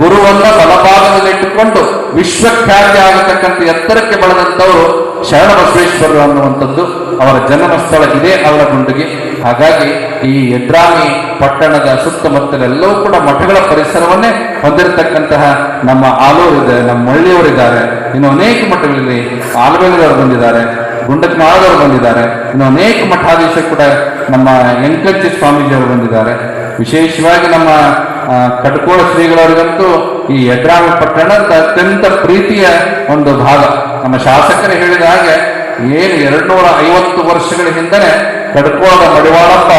ಗುರುವನ್ನ ಬಲಭಾಗದಲ್ಲಿ ಇಟ್ಟುಕೊಂಡು ವಿಶ್ವಖ್ಯಾತಿ ಆಗತಕ್ಕಂಥ ಎತ್ತರಕ್ಕೆ ಬೆಳೆದಂಥವರು ಶರಣ ಬಸವೇಶ್ವರರು ಅನ್ನುವಂಥದ್ದು ಅವರ ಜನ್ಮ ಸ್ಥಳ ಇದೇ ಅವರ ಗುಂಡಿಗೆ. ಹಾಗಾಗಿ ಈ ಯಡ್ರಾಮಿ ಪಟ್ಟಣದ ಸುತ್ತಮುತ್ತಲೆಲ್ಲವೂ ಕೂಡ ಮಠಗಳ ಪರಿಸರವನ್ನೇ ಹೊಂದಿರತಕ್ಕಂತಹ ನಮ್ಮ ಆಲೂರಿದೆ ನಮ್ಮ ಮಳ್ಳಿಯವರಿದ್ದಾರೆ ಇನ್ನು ಅನೇಕ ಮಠಗಳಲ್ಲಿ ಆಲಬೇಲದವರು ಬಂದಿದ್ದಾರೆ. ಗುಂಡಕ್ನಾಳದವರು ಬಂದಿದ್ದಾರೆ. ಇನ್ನು ಅನೇಕ ಮಠಾಧೀಶ ಕೂಡ ನಮ್ಮ ಎಂಕಂಚಿ ಸ್ವಾಮೀಜಿಯವರು ಬಂದಿದ್ದಾರೆ. ವಿಶೇಷವಾಗಿ ನಮ್ಮ ಕಟ್ಕೋಳ ಶ್ರೀಗಳವರಿಗಂತೂ ಈ ಯಡ್ರಾಮ ಪಟ್ಟಣ ಅತ್ಯಂತ ಪ್ರೀತಿಯ ಒಂದು ಭಾಗ. ನಮ್ಮ ಶಾಸಕರು ಹೇಳಿದ ಹಾಗೆ, ಏನು ಎರಡ್ನೂರ ಐವತ್ತು ವರ್ಷಗಳ ಹಿಂದನೆ ಕಡ್ಕೋಳದ ಮಡಿವಾಳಪ್ಪ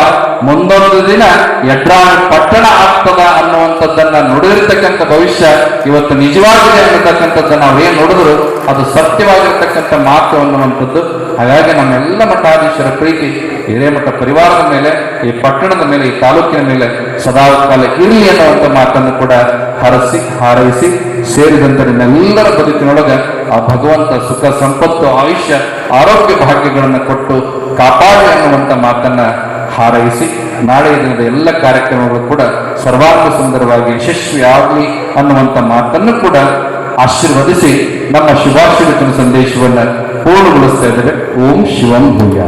ಮುಂದೊಂದು ದಿನ ಯಡ್ರಾಮಿ ಪಟ್ಟಣ ಆಗ್ತದ ಅನ್ನುವಂಥದ್ದನ್ನ ನುಡಿದಿರ್ತಕ್ಕಂಥ ಭವಿಷ್ಯ ಇವತ್ತು ನಿಜವಾಗಿದೆ ಅನ್ನತಕ್ಕಂಥದ್ದನ್ನ ಏನು ನೋಡಿದ್ರು ಅದು ಸತ್ಯವಾಗಿರ್ತಕ್ಕಂಥ ಮಾತು ಅನ್ನುವಂಥದ್ದು. ಹಾಗಾಗಿ ನಮ್ಮೆಲ್ಲ ಮಠಾಧೀಶರ ಪ್ರೀತಿ ಹಿರೇಮಠ ಪರಿವಾರದ ಮೇಲೆ, ಈ ಪಟ್ಟಣದ ಮೇಲೆ, ಈ ತಾಲೂಕಿನ ಮೇಲೆ ಸದಾ ಕಾಲ ಇರಲಿ ಅನ್ನುವಂಥ ಮಾತನ್ನು ಕೂಡ ಹರಸಿ, ಹಾರೈಸಿ ಸೇರಿದಂತೆ ನಿಮ್ಮೆಲ್ಲರ ಬದುಕಿನೊಳಗೆ ಆ ಭಗವಂತ ಸುಖ ಸಂಪತ್ತು ಆಯುಷ್ಯ ಆರೋಗ್ಯ ಭಾಗ್ಯಗಳನ್ನು ಕೊಟ್ಟು ಕಾಪಾಡಿ ಎನ್ನುವಂಥ ಮಾತನ್ನು ಹಾರೈಸಿ ನಾಳೆಯ ದಿನದ ಎಲ್ಲ ಕಾರ್ಯಕ್ರಮಗಳು ಕೂಡ ಸರ್ವಾಂಗ ಸುಂದರವಾಗಿ ಯಶಸ್ವಿ ಆಗಲಿ ಅನ್ನುವಂಥ ಮಾತನ್ನು ಕೂಡ ಆಶೀರ್ವದಿಸಿ ನಮ್ಮ ಶುಭಾಶೀರ್ವಚನ ಸಂದೇಶವನ್ನು ಪೂರ್ಣಗೊಳಿಸ್ತಾ ಇದ್ದಾರೆ ಓಂ ಶಿವಂ ಭೂಯ